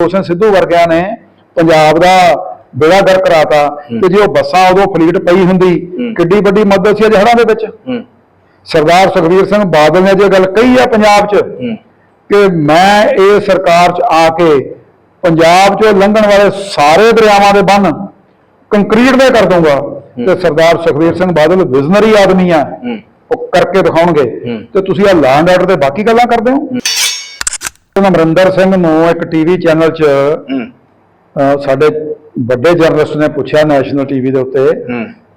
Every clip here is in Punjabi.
ਹੁਸਨ ਸਿੱਧੂ ਵਰਗਿਆਂ ਨੇ ਪੰਜਾਬ ਦਾ ਬੇੜਾ ਗਰ ਕਰਾਤਾ ਤੇ ਜੇ ਉਹ ਬੱਸਾਂ ਉਦੋਂ ਫਲੀਟ ਪਈ ਹੁੰਦੀ। ਕਿੱਡੀ ਵੱਡੀ ਮਦਦ ਸੀ ਅਜਹਰਾਂ ਦੇ ਵਿੱਚ? ਸਰਦਾਰ ਸੁਖਬੀਰ ਸਿੰਘ ਬਾਦਲ ਨੇ ਜੇ ਗੱਲ ਕਹੀ ਆ ਪੰਜਾਬ 'ਚ ਕਿ ਮੈਂ ਇਹ ਸਰਕਾਰ 'ਚ ਆ ਕੇ ਪੰਜਾਬ 'ਚੋਂ ਲੰਘਣ ਵਾਲੇ ਸਾਰੇ ਦਰਿਆਵਾਂ ਦੇ ਬੰਨ ਕੰਕਰੀਟ ਦੇ ਕਰ ਦੂੰਗਾ ਤੇ ਸਰਦਾਰ ਸੁਖਬੀਰ ਸਿੰਘ ਬਾਦਲ ਵਿਜ਼ਨਰੀ ਆਦਮੀ ਆ। ਉਹ ਕਰਕੇ ਦਿਖਾਉਣਗੇ। ਤੇ ਤੁਸੀਂ ਆ ਲੈਂਡ ਆਰਡਰ ਤੇ ਬਾਕੀ ਗੱਲਾਂ ਕਰਦੇ ਹੋ। ਅਮਰਿੰਦਰ ਸਿੰਘ ਨੂੰ ਇੱਕ ਟੀਵੀ ਚੈਨਲ 'ਚ ਸਾਡੇ ਵੱਡੇ ਜਰਨਲਿਸਟ ਨੇ ਪੁੱਛਿਆ ਨੈਸ਼ਨਲ ਟੀਵੀ ਦੇ ਉੱਤੇ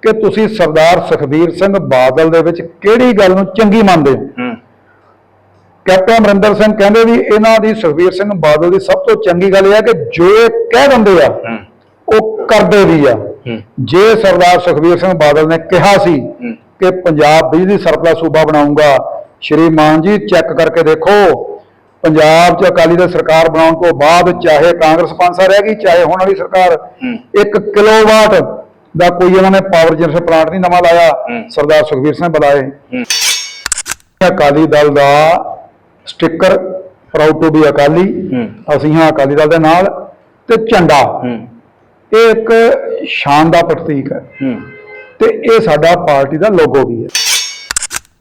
ਕਿ ਤੁਸੀਂ ਸਰਦਾਰ ਸੁਖਬੀਰ ਸਿੰਘ ਬਾਦਲ ਦੇ ਵਿੱਚ ਕਿਹੜੀ ਗੱਲ ਨੂੰ ਚੰਗੀ ਮੰਨਦੇ ਹੋ? ਕੈਪਟਨ ਅਮਰਿੰਦਰ ਸਿੰਘ ਕਹਿੰਦੇ ਵੀ ਇਹਨਾਂ ਦੀ ਸੁਖਬੀਰ ਸਿੰਘ ਬਾਦਲ ਦੀ ਸਭ ਤੋਂ ਚੰਗੀ ਗੱਲ ਇਹ ਹੈ ਕਿ ਜੋ ਇਹ ਕਹਿ ਦਿੰਦੇ ਆ ਉਹ ਕਰਦੇ ਵੀ ਆ। ਜੇ ਸਰਦਾਰ ਸੁਖਬੀਰ ਸਿੰਘ ਬਾਦਲ ਨੇ ਕਿਹਾ ਸੀ ਕਿ ਪੰਜਾਬ ਬਿਜਲੀ ਸਰਪਲਸ ਸੂਬਾ ਬਣਾਉਂਗਾ ਸ਼੍ਰੀ ਮਾਨ ਜੀ ਚੈੱਕ ਕਰਕੇ ਦੇਖੋ ਪੰਜਾਬ 'ਚ ਅਕਾਲੀ ਦਲ ਸਰਕਾਰ ਬਣਾਉਣ ਤੋਂ ਬਾਅਦ ਚਾਹੇ ਕਾਂਗਰਸ ਪੰਸਾ ਰਹਿ ਗਈ ਚਾਹੇ ਹੁਣ ਵਾਲੀ ਸਰਕਾਰ ਹੂੰ। 1 ਕਿਲੋਵਾਟ ਦਾ ਕੋਈ ਇਹਨਾਂ ਨੇ ਪਾਵਰ ਜਨਰੇਸ਼ਨ ਪਲਾਂਟ ਨਹੀਂ ਨਵਾਂ ਲਾਇਆ। ਸਰਦਾਰ ਸੁਖਬੀਰ ਸਿੰਘ ਬੁਲਾਏ। ਅਕਾਲੀ ਦਲ ਦਾ sticker proud to be Akali. ਅਸੀਂ ਹਾਂ ਅਕਾਲੀ ਦਲ ਦੇ ਨਾਲ ਤੇ ਝੰਡਾ। ਇਹ ਇੱਕ ਸ਼ਾਨ ਦਾ ਪ੍ਰਤੀਕ ਹੈ। ਤੇ ਇਹ ਸਾਡਾ ਪਾਰਟੀ ਦਾ ਲੋਗੋ ਵੀ ਹੈ।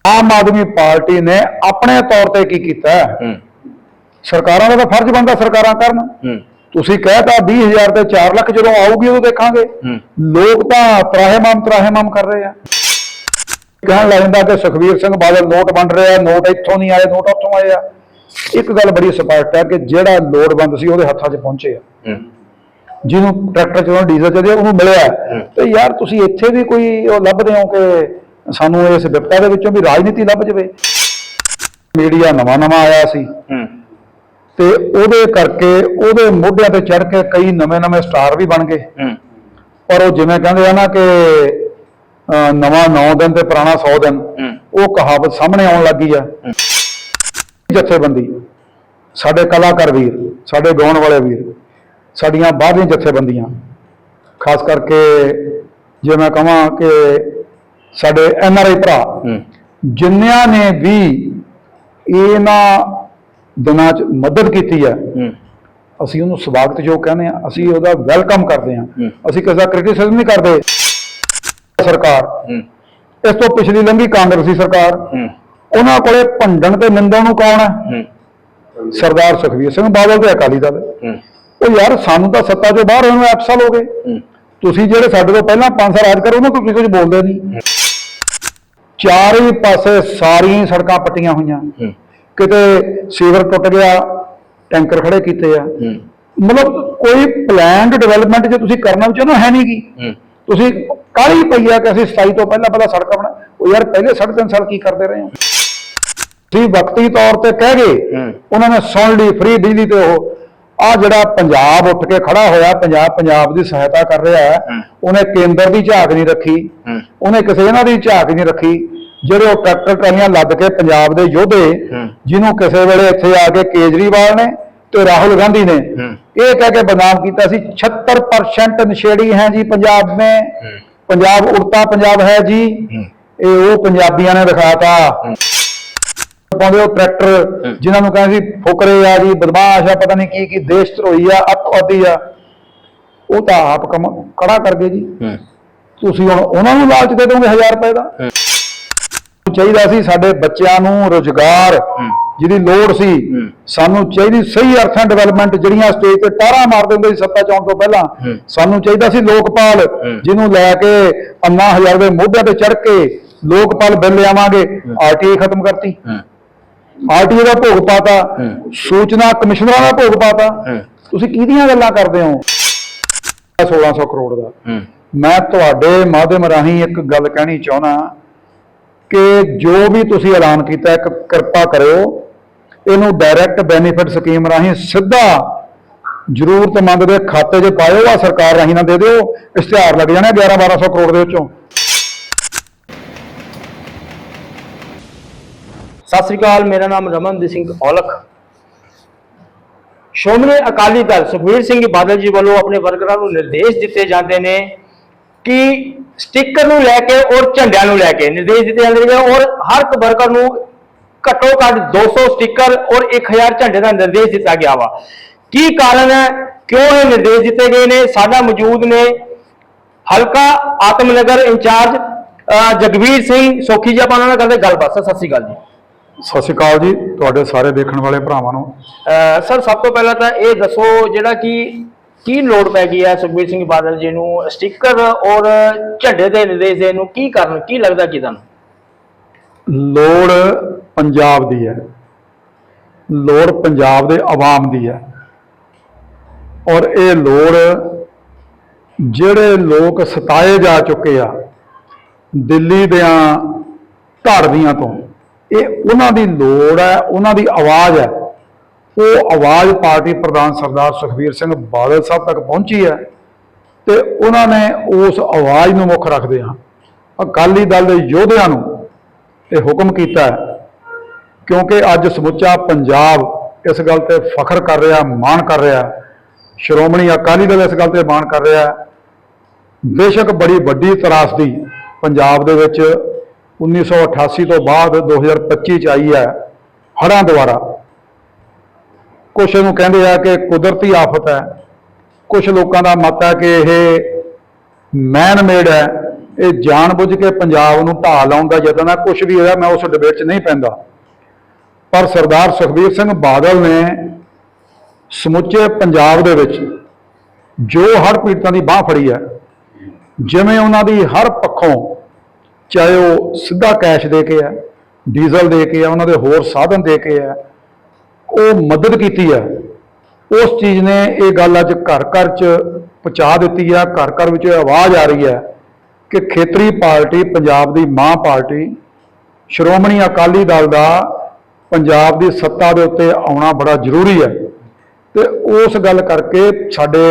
ਆਮ ਆਦਮੀ ਪਾਰਟੀ ਨੇ ਆਪਣੇ ਤੌਰ ਤੇ ਕੀ ਕੀਤਾ ਸਰਕਾਰਾਂ ਦਾ ਤਾਂ ਫਰਜ਼ ਬਣਦਾ ਸਰਕਾਰਾਂ ਕਰਨ। ਤੁਸੀਂ ਕਹਿਤਾ 20000 ਤੇ 4 ਲੱਖ ਜਦੋਂ ਆਊਗੀ ਉਦੋਂ ਦੇਖਾਂਗੇ। ਲੋਕ ਤਾਂ ਤਰਾਹਿਮਾਮ ਤਰਾਹਿਮਾਮ ਕਰ ਰਹੇ ਆ। ਕਹਿਣ ਲੱਗ ਜਾਂਦਾ ਕਿ ਸੁਖਵੀਰ ਸਿੰਘ ਬਾਦਲ ਨੋਟ ਵੰਡ ਰਿਹਾ ਨੋਟ ਇੱਥੋਂ ਨਹੀਂ ਆਏ ਨੋਟ ਉੱਥੋਂ ਆਏ ਆ। ਇੱਕ ਗੱਲ ਬੜੀ ਸਪਸ਼ਟ ਹੈ ਕਿ ਜਿਹੜਾ ਲੋੜਵੰਦ ਸੀ ਉਹਦੇ ਹੱਥਾਂ 'ਚ ਪਹੁੰਚੇ ਆ। ਜਿਹਨੂੰ ਟਰੈਕਟਰ ਚਲਾਉਣ ਡੀਜ਼ਲ ਚੱਲਦੇ ਉਹਨੂੰ ਮਿਲਿਆ। ਤੇ ਯਾਰ ਤੁਸੀਂ ਇੱਥੇ ਵੀ ਕੋਈ ਉਹ ਲੱਭਦੇ ਹੋ ਕਿ ਸਾਨੂੰ ਇਸ ਵਿਪਤਾ ਦੇ ਵਿੱਚੋਂ ਵੀ ਰਾਜਨੀਤੀ ਲੱਭ ਜਵੇ? ਮੀਡੀਆ ਨਵਾਂ ਨਵਾਂ ਆਇਆ ਸੀ। ਤੇ ਉਹਦੇ ਕਰਕੇ ਉਹਦੇ ਮੋਢਿਆਂ ਤੇ ਚੜ ਕੇ ਕਈ ਨਵੇਂ ਨਵੇਂ ਸਟਾਰ ਵੀ ਬਣ ਗਏ। ਪਰ ਉਹ ਜਿਵੇਂ ਕਹਿੰਦੇ ਆ ਨਾ ਕਿ ਨਵਾਂ 9 ਦਿਨ ਤੇ ਪੁਰਾਣਾ 100 ਦਿਨ ਉਹ ਕਹਾਵਤ ਸਾਹਮਣੇ ਆਉਣ ਲੱਗੀ ਆ। ਜਥੇਬੰਦੀ ਸਾਡੇ ਕਲਾਕਾਰ ਵੀਰ ਸਾਡੇ ਗਾਉਣ ਵਾਲੇ ਵੀਰ ਸਾਡੀਆਂ ਬਾਹਰਲੀਆਂ ਜਥੇਬੰਦੀਆਂ ਖਾਸ ਕਰਕੇ ਜੇ ਮੈਂ ਕਹਾਂ ਕਿ ਸਾਡੇ ਐਨ ਆਰ ਆਈ ਭਰਾ ਹੂੰ। ਜਿਨ੍ਹਾਂ ਨੇ ਵੀ ਇਹਨਾਂ ਦਿਨਾਂ 'ਚ ਮਦਦ ਕੀਤੀ ਹੈ। ਅਸੀਂ ਉਹਨੂੰ ਸਵਾਗਤਯੋਗ ਕਹਿੰਦੇ ਆ ਅਸੀਂ ਉਹਦਾ ਵੈਲਕਮ ਕਰਦੇ ਹੂੰ। ਅਸੀਂ ਕਿਸੇ ਦਾ ਕ੍ਰਿਟਿਸਿਜ਼ਮ ਨਹੀਂ ਕਰਦੇ। ਸਰਕਾਰ। ਇਸ ਤੋਂ ਪਿਛਲੀ ਲੰਘੀ ਕਾਂਗਰਸੀ ਸਰਕਾਰ। ਉਹਨਾਂ ਕੋਲੇ ਭੰਡਣ ਤੇ ਨਿੰਦਣ ਨੂੰ ਕੌਣ ਹੈ? ਸਰਦਾਰ ਸੁਖਬੀਰ ਸਿੰਘ ਬਾਦਲ ਤੇ ਅਕਾਲੀ ਦਲ। ਉਹ ਯਾਰ ਸਾਨੂੰ ਤਾਂ ਸੱਤਾ ਚੋਂ ਬਾਹਰ ਹੋਏ ਨੂੰ 8 ਸਾਲ ਹੋ ਗਏ। ਤੁਸੀਂ ਜਿਹੜੇ ਸਾਡੇ ਤੋਂ ਪਹਿਲਾਂ 5 ਸਾਲ ਰਾਜ ਕਰੋ ਉਹਨਾਂ ਤੋਂ ਤੁਸੀਂ ਕੁਝ ਬੋਲਦੇ ਨਹੀਂ। ਚਾਰੇ ਪਾਸੇ ਸਾਰੀਆਂ ਸੜਕਾਂ ਪੱਟੀਆਂ ਹੋਈਆਂ। ਕਿਤੇ ਸੀਵਰ ਟੁੱਟ ਗਿਆ ਟੈਂਕਰ ਖੜੇ ਕੀਤੇ ਆ। ਮਤਲਬ ਕੋਈ ਪਲਾਨਡ ਡਿਵੈਲਪਮੈਂਟ ਜੇ ਤੁਸੀਂ ਕਰਨਾ ਵੀ ਚਾਹੁੰਦੇ ਹੋ ਹੈ ਨਹੀਂਗੀ ਤੁਸੀਂ ਕਾਹਲੀ ਪਈ ਆ ਕਿ ਅਸੀਂ 27 ਤੋਂ ਪਹਿਲਾਂ ਪਹਿਲਾਂ ਸੜਕਾਂ ਬਣਾ ਉਹ ਯਾਰ ਪਹਿਲੇ ਸਾਢੇ ਤਿੰਨ ਸਾਲ ਕੀ ਕਰਦੇ ਰਹੇ ਹੋ ਤੁਸੀਂ ਵਕਤੀ ਤੌਰ ਤੇ ਕਹਿ ਗਏ। ਉਹਨਾਂ ਨੇ ਸੁਣ ਲਈ ਫ੍ਰੀ ਬਿਜਲੀ ਤੇ ਉਹ। ਆ ਜਿਹੜਾ ਪੰਜਾਬ ਉੱਠ ਕੇ ਖੜਾ ਹੋਇਆ ਪੰਜਾਬ ਪੰਜਾਬ ਦੀ ਸਹਾਇਤਾ ਕਰ ਰਿਹਾ ਹੈ। ਉਹਨੇ ਕੇਂਦਰ ਦੀ ਝਾਕ ਨਹੀਂ ਰੱਖੀ। ਉਹਨੇ ਕਿਸੇ ਇਹਨਾਂ ਦੀ ਝਾਕ ਨਹੀਂ ਰੱਖੀ। ਜਿਹੜੇ ਉਹ ਟਰੈਕਟਰ ਟਰਾਲੀਆਂ ਲੱਦ ਕੇ ਪੰਜਾਬ ਦੇ ਯੋਧੇ। ਜਿਹਨੂੰ ਕਿਸੇ ਵੇਲੇ ਇੱਥੇ ਆ ਕੇ ਕੇਜਰੀਵਾਲ ਨੇ ਤੇ ਰਾਹੁਲ ਗਾਂਧੀ ਨੇ। ਇਹ ਕਹਿ ਕੇ ਬਦਨਾਮ ਕੀਤਾ ਸੀ 76% ਨਸ਼ੇੜੀ ਹੈ ਜੀ ਪੰਜਾਬ ਹੂੰ। ਪੰਜਾਬ ਉੜਤਾ ਪੰਜਾਬ ਹੈ ਜੀ। ਇਹ ਉਹ ਪੰਜਾਬੀਆਂ ਨੇ ਦਿਖਾਤਾ। ਪਾਉਂਦੇ ਉਹ ਟਰੈਕਟਰ ਜਿਨ੍ਹਾਂ ਨੂੰ ਕਹਿੰਦੇ ਸੀ ਫੁਕਰੇ ਆ ਜੀ ਬਦਮਾਸ਼ ਆ ਪਤਾ ਨਹੀਂ ਕੀ ਕੀ ਦੇਸ਼ ਧਰੋਈ ਆ ਅੱਤਵਾਦੀ ਆ ਉਹ ਤਾਂ ਆਪ ਕੰਮ ਕੜਾ ਕਰ ਗਏ ਜੀ ਤੁਸੀਂ ਹੁਣ ਉਹਨਾਂ ਨੂੰ ਲਾਲਚ ਦੇ ਦੋਗੇ 1000 ਰੁਪਏ ਦਾ ਚਾਹੀਦਾ ਸੀ ਸਾਡੇ ਬੱਚਿਆਂ ਨੂੰ ਰੋਜ਼ਗਾਰ। ਜਿਹਦੀ ਲੋੜ ਸੀ। ਸਾਨੂੰ ਚਾਹੀਦੀ ਸਹੀ ਅਰਥਾਂ ਡਿਵੈਲਪਮੈਂਟ ਜਿਹੜੀਆਂ ਸਟੇਜ ਤੇ ਟਾਰਾ ਮਾਰਦੇ ਹੁੰਦੇ ਸੀ ਸੱਤਾ ਚੌਂਕ ਤੋਂ ਪਹਿਲਾਂ। ਸਾਨੂੰ ਚਾਹੀਦਾ ਸੀ ਲੋਕਪਾਲ। ਜਿਹਨੂੰ ਲੈ ਕੇ ਅੰਨਾ ਹਜ਼ਾਰ ਦੇ ਮੋਢਿਆਂ ਤੇ ਚੜ ਕੇ ਲੋਕਪਾਲ ਬਿੱਲ ਲਿਆਵਾਂਗੇ ਆਰਟੀਆਈ ਖਤਮ ਕਰਤੀ ਹੂੰ ਆਰਟੀਆਈ ਦਾ ਭੋਗ ਪਾਤਾ। ਸੂਚਨਾ ਕਮਿਸ਼ਨਰਾਂ ਦਾ ਭੋਗ ਪਾਤਾ। ਤੁਸੀਂ ਕਿਹਦੀਆਂ ਗੱਲਾਂ ਕਰਦੇ ਹੋ 1600 ਕਰੋੜ ਦਾ ਮੈਂ ਤੁਹਾਡੇ ਮਾਧਿਅਮ ਰਾਹੀਂ ਇੱਕ ਗੱਲ ਕਹਿਣੀ ਚਾਹੁੰਦਾ ਕਿ ਜੋ ਵੀ ਤੁਸੀਂ ਐਲਾਨ ਕੀਤਾ ਕਿਰਪਾ ਕਰਿਓ। ਇਹਨੂੰ ਡਾਇਰੈਕਟ ਬੈਨੀਫਿਟ ਸਕੀਮ ਰਾਹੀਂ ਸਿੱਧਾ ਜ਼ਰੂਰਤਮੰਦ ਦੇ ਖਾਤੇ 'ਚ ਪਾਇਓ ਆ ਸਰਕਾਰ ਰਾਹੀਂ ਨਾ ਦੇ ਦਿਓ। ਇਸ਼ਤਿਹਾਰ ਲੱਗ ਜਾਣੇ 11 1200 ਕਰੋੜ ਦੇ ਵਿੱਚੋਂ। ਸਤਿ ਸ੍ਰੀ ਅਕਾਲ, ਮੇਰਾ ਨਾਮ ਰਮਨਦੀਪ ਸਿੰਘ ਔਲਖ। ਸ਼੍ਰੋਮਣੀ ਅਕਾਲੀ ਦਲ ਸੁਖਬੀਰ ਸਿੰਘ ਬਾਦਲ ਜੀ ਵੱਲੋਂ ਆਪਣੇ ਵਰਕਰਾਂ ਨੂੰ ਨਿਰਦੇਸ਼ ਦਿੱਤੇ ਜਾਂਦੇ ਨੇ ਕਿ ਸਟicker ਨੂੰ ਲੈ ਕੇ ਔਰ ਝੰਡਿਆਂ ਨੂੰ ਲੈ ਕੇ ਨਿਰਦੇਸ਼ ਦਿੱਤੇ ਜਾਂਦੇ ਨੇ ਔਰ ਹਰ ਇੱਕ ਵਰਕਰ ਨੂੰ ਘੱਟੋ ਘੱਟ 200 ਸਟicker ਔਰ 1000 ਝੰਡੇ ਦਾ ਨਿਰਦੇਸ਼ ਦਿੱਤਾ ਗਿਆ ਵਾ। ਕੀ ਕਾਰਨ ਹੈ? ਕਿਉਂ ਇਹ ਨਿਰਦੇਸ਼ ਦਿੱਤੇ ਗਏ ਨੇ? ਸਾਡਾ ਮੌਜੂਦ ਨੇ ਹਲਕਾ ਆਤਮਨਗਰ ਇੰਚਾਰਜ ਜਗਵੀਰ ਸਿੰਘ ਸੋਖੀ ਜੀ ਆਪਾਂ ਨਾਲ ਕਰਦੇ ਗੱਲਬਾਤ। ਸਰ ਸਤਿ ਸ਼੍ਰੀ ਅਕਾਲ ਜੀ। ਸਤਿ ਸ਼੍ਰੀ ਅਕਾਲ ਜੀ। ਤੁਹਾਡੇ ਸਾਰੇ ਦੇਖਣ ਵਾਲੇ ਭਰਾਵਾਂ ਨੂੰ। ਸਰ ਸਭ ਤੋਂ ਪਹਿਲਾਂ ਤਾਂ ਇਹ ਦੱਸੋ ਜਿਹੜਾ ਕਿ ਕੀ ਲੋੜ ਪੈ ਗਈ ਹੈ ਸੁਖਬੀਰ ਸਿੰਘ ਬਾਦਲ ਜੀ ਨੂੰ ਸਟicker ਔਰ ਝੰਡੇ ਦੇ ਨਿਰਦੇਸ਼ ਦੇਣ ਨੂੰ? ਕੀ ਕਰਨ, ਕੀ ਲੱਗਦਾ ਕੀ ਤੁਹਾਨੂੰ? ਲੋੜ ਪੰਜਾਬ ਦੀ ਹੈ। ਲੋੜ ਪੰਜਾਬ ਦੇ ਆਵਾਮ ਦੀ ਹੈ। ਔਰ ਇਹ ਲੋੜ ਜਿਹੜੇ ਲੋਕ ਸਤਾਏ ਜਾ ਚੁੱਕੇ ਆ, ਦਿੱਲੀ ਦਿਆਂ ਧੜਦੀਆਂ ਤੋਂ, ਇਹ ਉਹਨਾਂ ਦੀ ਲੋੜ ਹੈ, ਉਹਨਾਂ ਦੀ ਆਵਾਜ਼ ਹੈ। ਉਹ ਆਵਾਜ਼ ਪਾਰਟੀ ਪ੍ਰਧਾਨ ਸਰਦਾਰ ਸੁਖਬੀਰ ਸਿੰਘ ਬਾਦਲ ਸਾਹਿਬ ਤੱਕ ਪਹੁੰਚੀ ਹੈ ਤੇ ਉਹਨਾਂ ਨੇ ਉਸ ਆਵਾਜ਼ ਨੂੰ ਮੁੱਖ ਰੱਖਦੇ ਹਾਂ। ਅਕਾਲੀ ਦਲ ਦੇ ਯੋਧਿਆਂ ਨੂੰ ਇਹ ਹੁਕਮ ਕੀਤਾ ਕਿਉਂਕਿ ਅੱਜ ਸਮੁੱਚਾ ਪੰਜਾਬ ਇਸ ਗੱਲ ਤੇ ਫਖਰ ਕਰ ਰਿਹਾ, ਮਾਣ ਕਰ ਰਿਹਾ ਸ਼੍ਰੋਮਣੀ ਅਕਾਲੀ ਦਲ ਇਸ ਗੱਲ ਤੇ ਮਾਣ ਕਰ ਰਿਹਾ ਬੇਸ਼ੱਕ ਬੜੀ ਵੱਡੀ ਤਰਾਸਦੀ ਪੰਜਾਬ ਦੇ ਵਿੱਚ 1988 ਤੋਂ ਬਾਅਦ 2025 ਚ ਆਈ ਹੈ ਹੜ੍ਹਾਂ ਦੁਆਰਾ। ਕੁਝ ਨੂੰ ਕਹਿੰਦੇ ਆ ਕਿ ਕੁਦਰਤੀ ਆਫਤ ਹੈ। ਕੁਝ ਲੋਕਾਂ ਦਾ ਮਤ ਹੈ ਕਿ ਇਹ ਮੈਨ ਮੇਡ ਹੈ। ਇਹ ਜਾਣਬੁੱਝ ਕੇ ਪੰਜਾਬ ਨੂੰ ਢਾਹ ਲਾਉਣ ਦਾ ਯਤਨ ਹੈ। ਕੁਝ ਵੀ ਹੋਇਆ, ਮੈਂ ਉਸ ਡਿਬੇਟ 'ਚ ਨਹੀਂ ਪੈਂਦਾ। ਪਰ ਸਰਦਾਰ ਸੁਖਬੀਰ ਸਿੰਘ ਬਾਦਲ ਨੇ ਸਮੁੱਚੇ ਪੰਜਾਬ ਦੇ ਵਿੱਚ ਜੋ ਹੜ੍ਹ ਪੀੜਤਾਂ ਦੀ ਬਾਹ ਫੜੀ ਹੈ, ਜਿਵੇਂ ਉਹਨਾਂ ਦੀ ਹਰ ਪੱਖੋਂ ਚਾਹੇ ਉਹ ਸਿੱਧਾ ਕੈਸ਼ ਦੇ ਕੇ ਹੈ, ਡੀਜ਼ਲ ਦੇ ਕੇ ਹੈ, ਉਹਨਾਂ ਦੇ ਹੋਰ ਸਾਧਨ ਦੇ ਕੇ ਹੈ ਉਹ ਮਦਦ ਕੀਤੀ ਹੈ ਉਸ ਚੀਜ਼ ਨੇ ਇਹ ਗੱਲ ਅੱਜ ਘਰ ਘਰ ਚ ਪਹੁੰਚਾ ਦਿੱਤੀ ਆ। ਘਰ ਘਰ ਵਿੱਚ ਇਹ ਆਵਾਜ਼ ਆ ਰਹੀ ਹੈ ਕਿ ਖੇਤਰੀ ਪਾਰਟੀ, ਪੰਜਾਬ ਦੀ ਮਾਂ ਪਾਰਟੀ, ਸ਼੍ਰੋਮਣੀ ਅਕਾਲੀ ਦਲ ਦਾ ਪੰਜਾਬ ਦੀ ਸੱਤਾ ਦੇ ਉੱਤੇ ਆਉਣਾ ਬੜਾ ਜ਼ਰੂਰੀ ਹੈ ਤੇ ਉਸ ਗੱਲ ਕਰਕੇ ਸਾਡੇ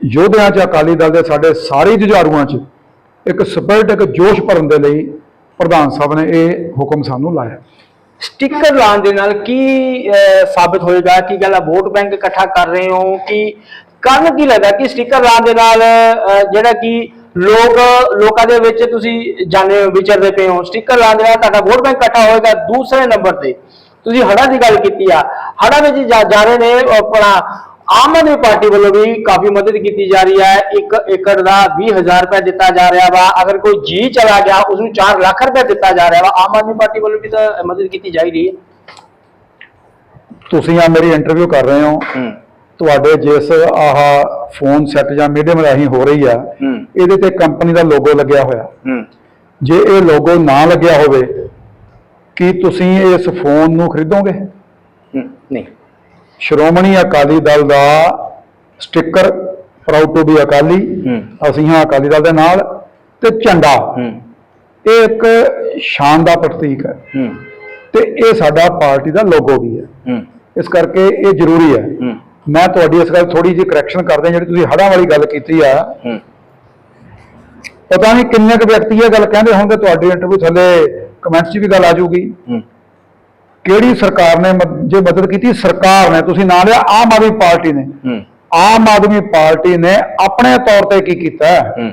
ਯੋਧਿਆਂ 'ਚ, ਅਕਾਲੀ ਦਲ ਦੇ ਸਾਡੇ ਸਾਰੇ ਜੁਝਾਰੂਆਂ 'ਚ ਇੱਕ ਸਪਿਰਟ ਇੱਕ ਜੋਸ਼ ਭਰਨ ਦੇ ਲਈ ਪ੍ਰਧਾਨ ਸਾਹਿਬ ਨੇ ਇਹ ਹੁਕਮ ਸਾਨੂੰ ਲਾਇਆ। ਸਟicker ਲਾਉਣ ਦੇ ਨਾਲ ਕੀ ਅਹ, ਸਾਬਿਤ ਹੋਏਗਾ? ਕੀ ਗੱਲ ਵੋਟ ਬੈਂਕ ਇਕੱਠਾ ਕਰ ਰਹੇ ਹੋ? ਕਿ ਕਾਰਨ ਕੀ ਲੱਗਦਾ ਕਿ ਸਟicker ਲਾਉਣ ਦੇ ਨਾਲ ਅਹ, ਜਿਹੜਾ ਕਿ ਲੋਕ ਲੋਕਾਂ ਦੇ ਵਿੱਚ ਤੁਸੀਂ ਜਾਣੇ ਵਿਚਰਦੇ ਪਏ ਹੋ ਸਟicker ਲਾਉਣ ਦੇ ਨਾਲ ਤੁਹਾਡਾ ਵੋਟ ਬੈਂਕ ਇਕੱਠਾ ਹੋਏਗਾ ਦੂਸਰੇ ਨੰਬਰ ਤੇ। ਤੁਸੀਂ ਹੜਾ ਦੀ ਗੱਲ ਕੀਤੀ ਆ। ਹੜਾ ਵਿੱਚ ਜਾ ਰਹੇ ਨੇ ਆਪਣਾ ਆਮ ਆਦਮੀ ਪਾਰਟੀ ਵੱਲੋਂ ਵੀ ਕਾਫੀ ਮਦਦ ਕੀਤੀ ਜਾ ਰਹੀ ਹੈ। ਇੱਕ ਏਕੜ ਦਾ 20000 ਰੁਪਏ ਦਿੱਤਾ ਜਾ ਰਿਹਾ ਵਾ। ਅਗਰ ਕੋਈ ਜੀ ਚਲਾ ਗਿਆ ਉਸ ਨੂੰ 4 ਲੱਖ ਰੁਪਏ ਦਿੱਤਾ ਜਾ ਰਿਹਾ ਵਾ। ਆਮ ਆਦਮੀ ਪਾਰਟੀ ਵੱਲੋਂ ਵੀ ਤਾਂ ਮਦਦ ਕੀਤੀ ਜਾ ਰਹੀ ਹੈ। ਤੁਸੀਂ ਆ ਮੇਰੀ ਇੰਟਰਵਿਊ ਕਰ ਰਹੇ ਹੋ। ਤੁਹਾਡੇ ਜਿਸ ਆਹ ਫੋਨ ਸੈੱਟ ਜਾਂ ਮੀਡੀਅਮ ਰਾਹੀਂ ਹੋ ਰਹੀ ਆ ਇਹਦੇ ਤੇ ਕੰਪਨੀ ਦਾ ਲੋਗੋ ਲੱਗਿਆ ਹੋਇਆ। ਜੇ ਇਹ ਲੋਗੋ ਨਾ ਲੱਗਿਆ ਹੋਵੇ ਕੀ ਤੁਸੀਂ ਇਸ ਫੋਨ ਨੂੰ ਖਰੀਦੋਗੇ? ਨਹੀਂ। ਸ਼੍ਰੋਮਣੀ ਅਕਾਲੀ ਦਲ ਦਾ sticker proud to be Akali. ਅਸੀਂ ਹਾਂ ਅਕਾਲੀ ਦਲ ਦੇ ਨਾਲ ਤੇ ਝੰਡਾ। ਇਹ ਇੱਕ ਸ਼ਾਨ ਦਾ ਪ੍ਰਤੀਕ ਹੈ। ਤੇ ਇਹ ਸਾਡਾ ਪਾਰਟੀ ਦਾ ਲੋਗੋ ਵੀ ਹੈ। ਇਸ ਕਰਕੇ ਇਹ ਜ਼ਰੂਰੀ ਹੈ। ਮੈਂ ਤੁਹਾਡੀ ਇਸ ਗੱਲ ਥੋੜੀ ਜਿਹੀ ਕਰੈਕਸ਼ਨ ਕਰਦੇ ਜਿਹੜੀ ਤੁਸੀਂ ਹੜਾਂ ਵਾਲੀ ਗੱਲ ਕੀਤੀ ਆ। ਪਤਾ ਨਹੀਂ ਕਿੰਨੇ ਕੁ ਵਿਅਕਤੀ ਇਹ ਗੱਲ ਕਹਿੰਦੇ ਹੋਣਗੇ ਤੁਹਾਡੀ ਇੰਟਰਵਿਊ ਥੱਲੇ ਕਮੈਂਟਸ 'ਚ ਵੀ ਗੱਲ ਆ ਜਾਊਗੀ। ਹੂੰ। ਕਿਹੜੀ ਸਰਕਾਰ ਨੇ ਮਦ- ਜੇ ਮਦਦ ਕੀਤੀ ਸਰਕਾਰ ਨੇ ਤੁਸੀਂ ਨਾਂ ਲਿਆ ਆਮ ਆਦਮੀ ਪਾਰਟੀ ਨੇ। ਹੂੰ। ਆਮ ਆਦਮੀ ਪਾਰਟੀ ਨੇ ਆਪਣੇ ਤੌਰ ਤੇ ਕੀ ਕੀਤਾ? ਹੈ? ਹੂੰ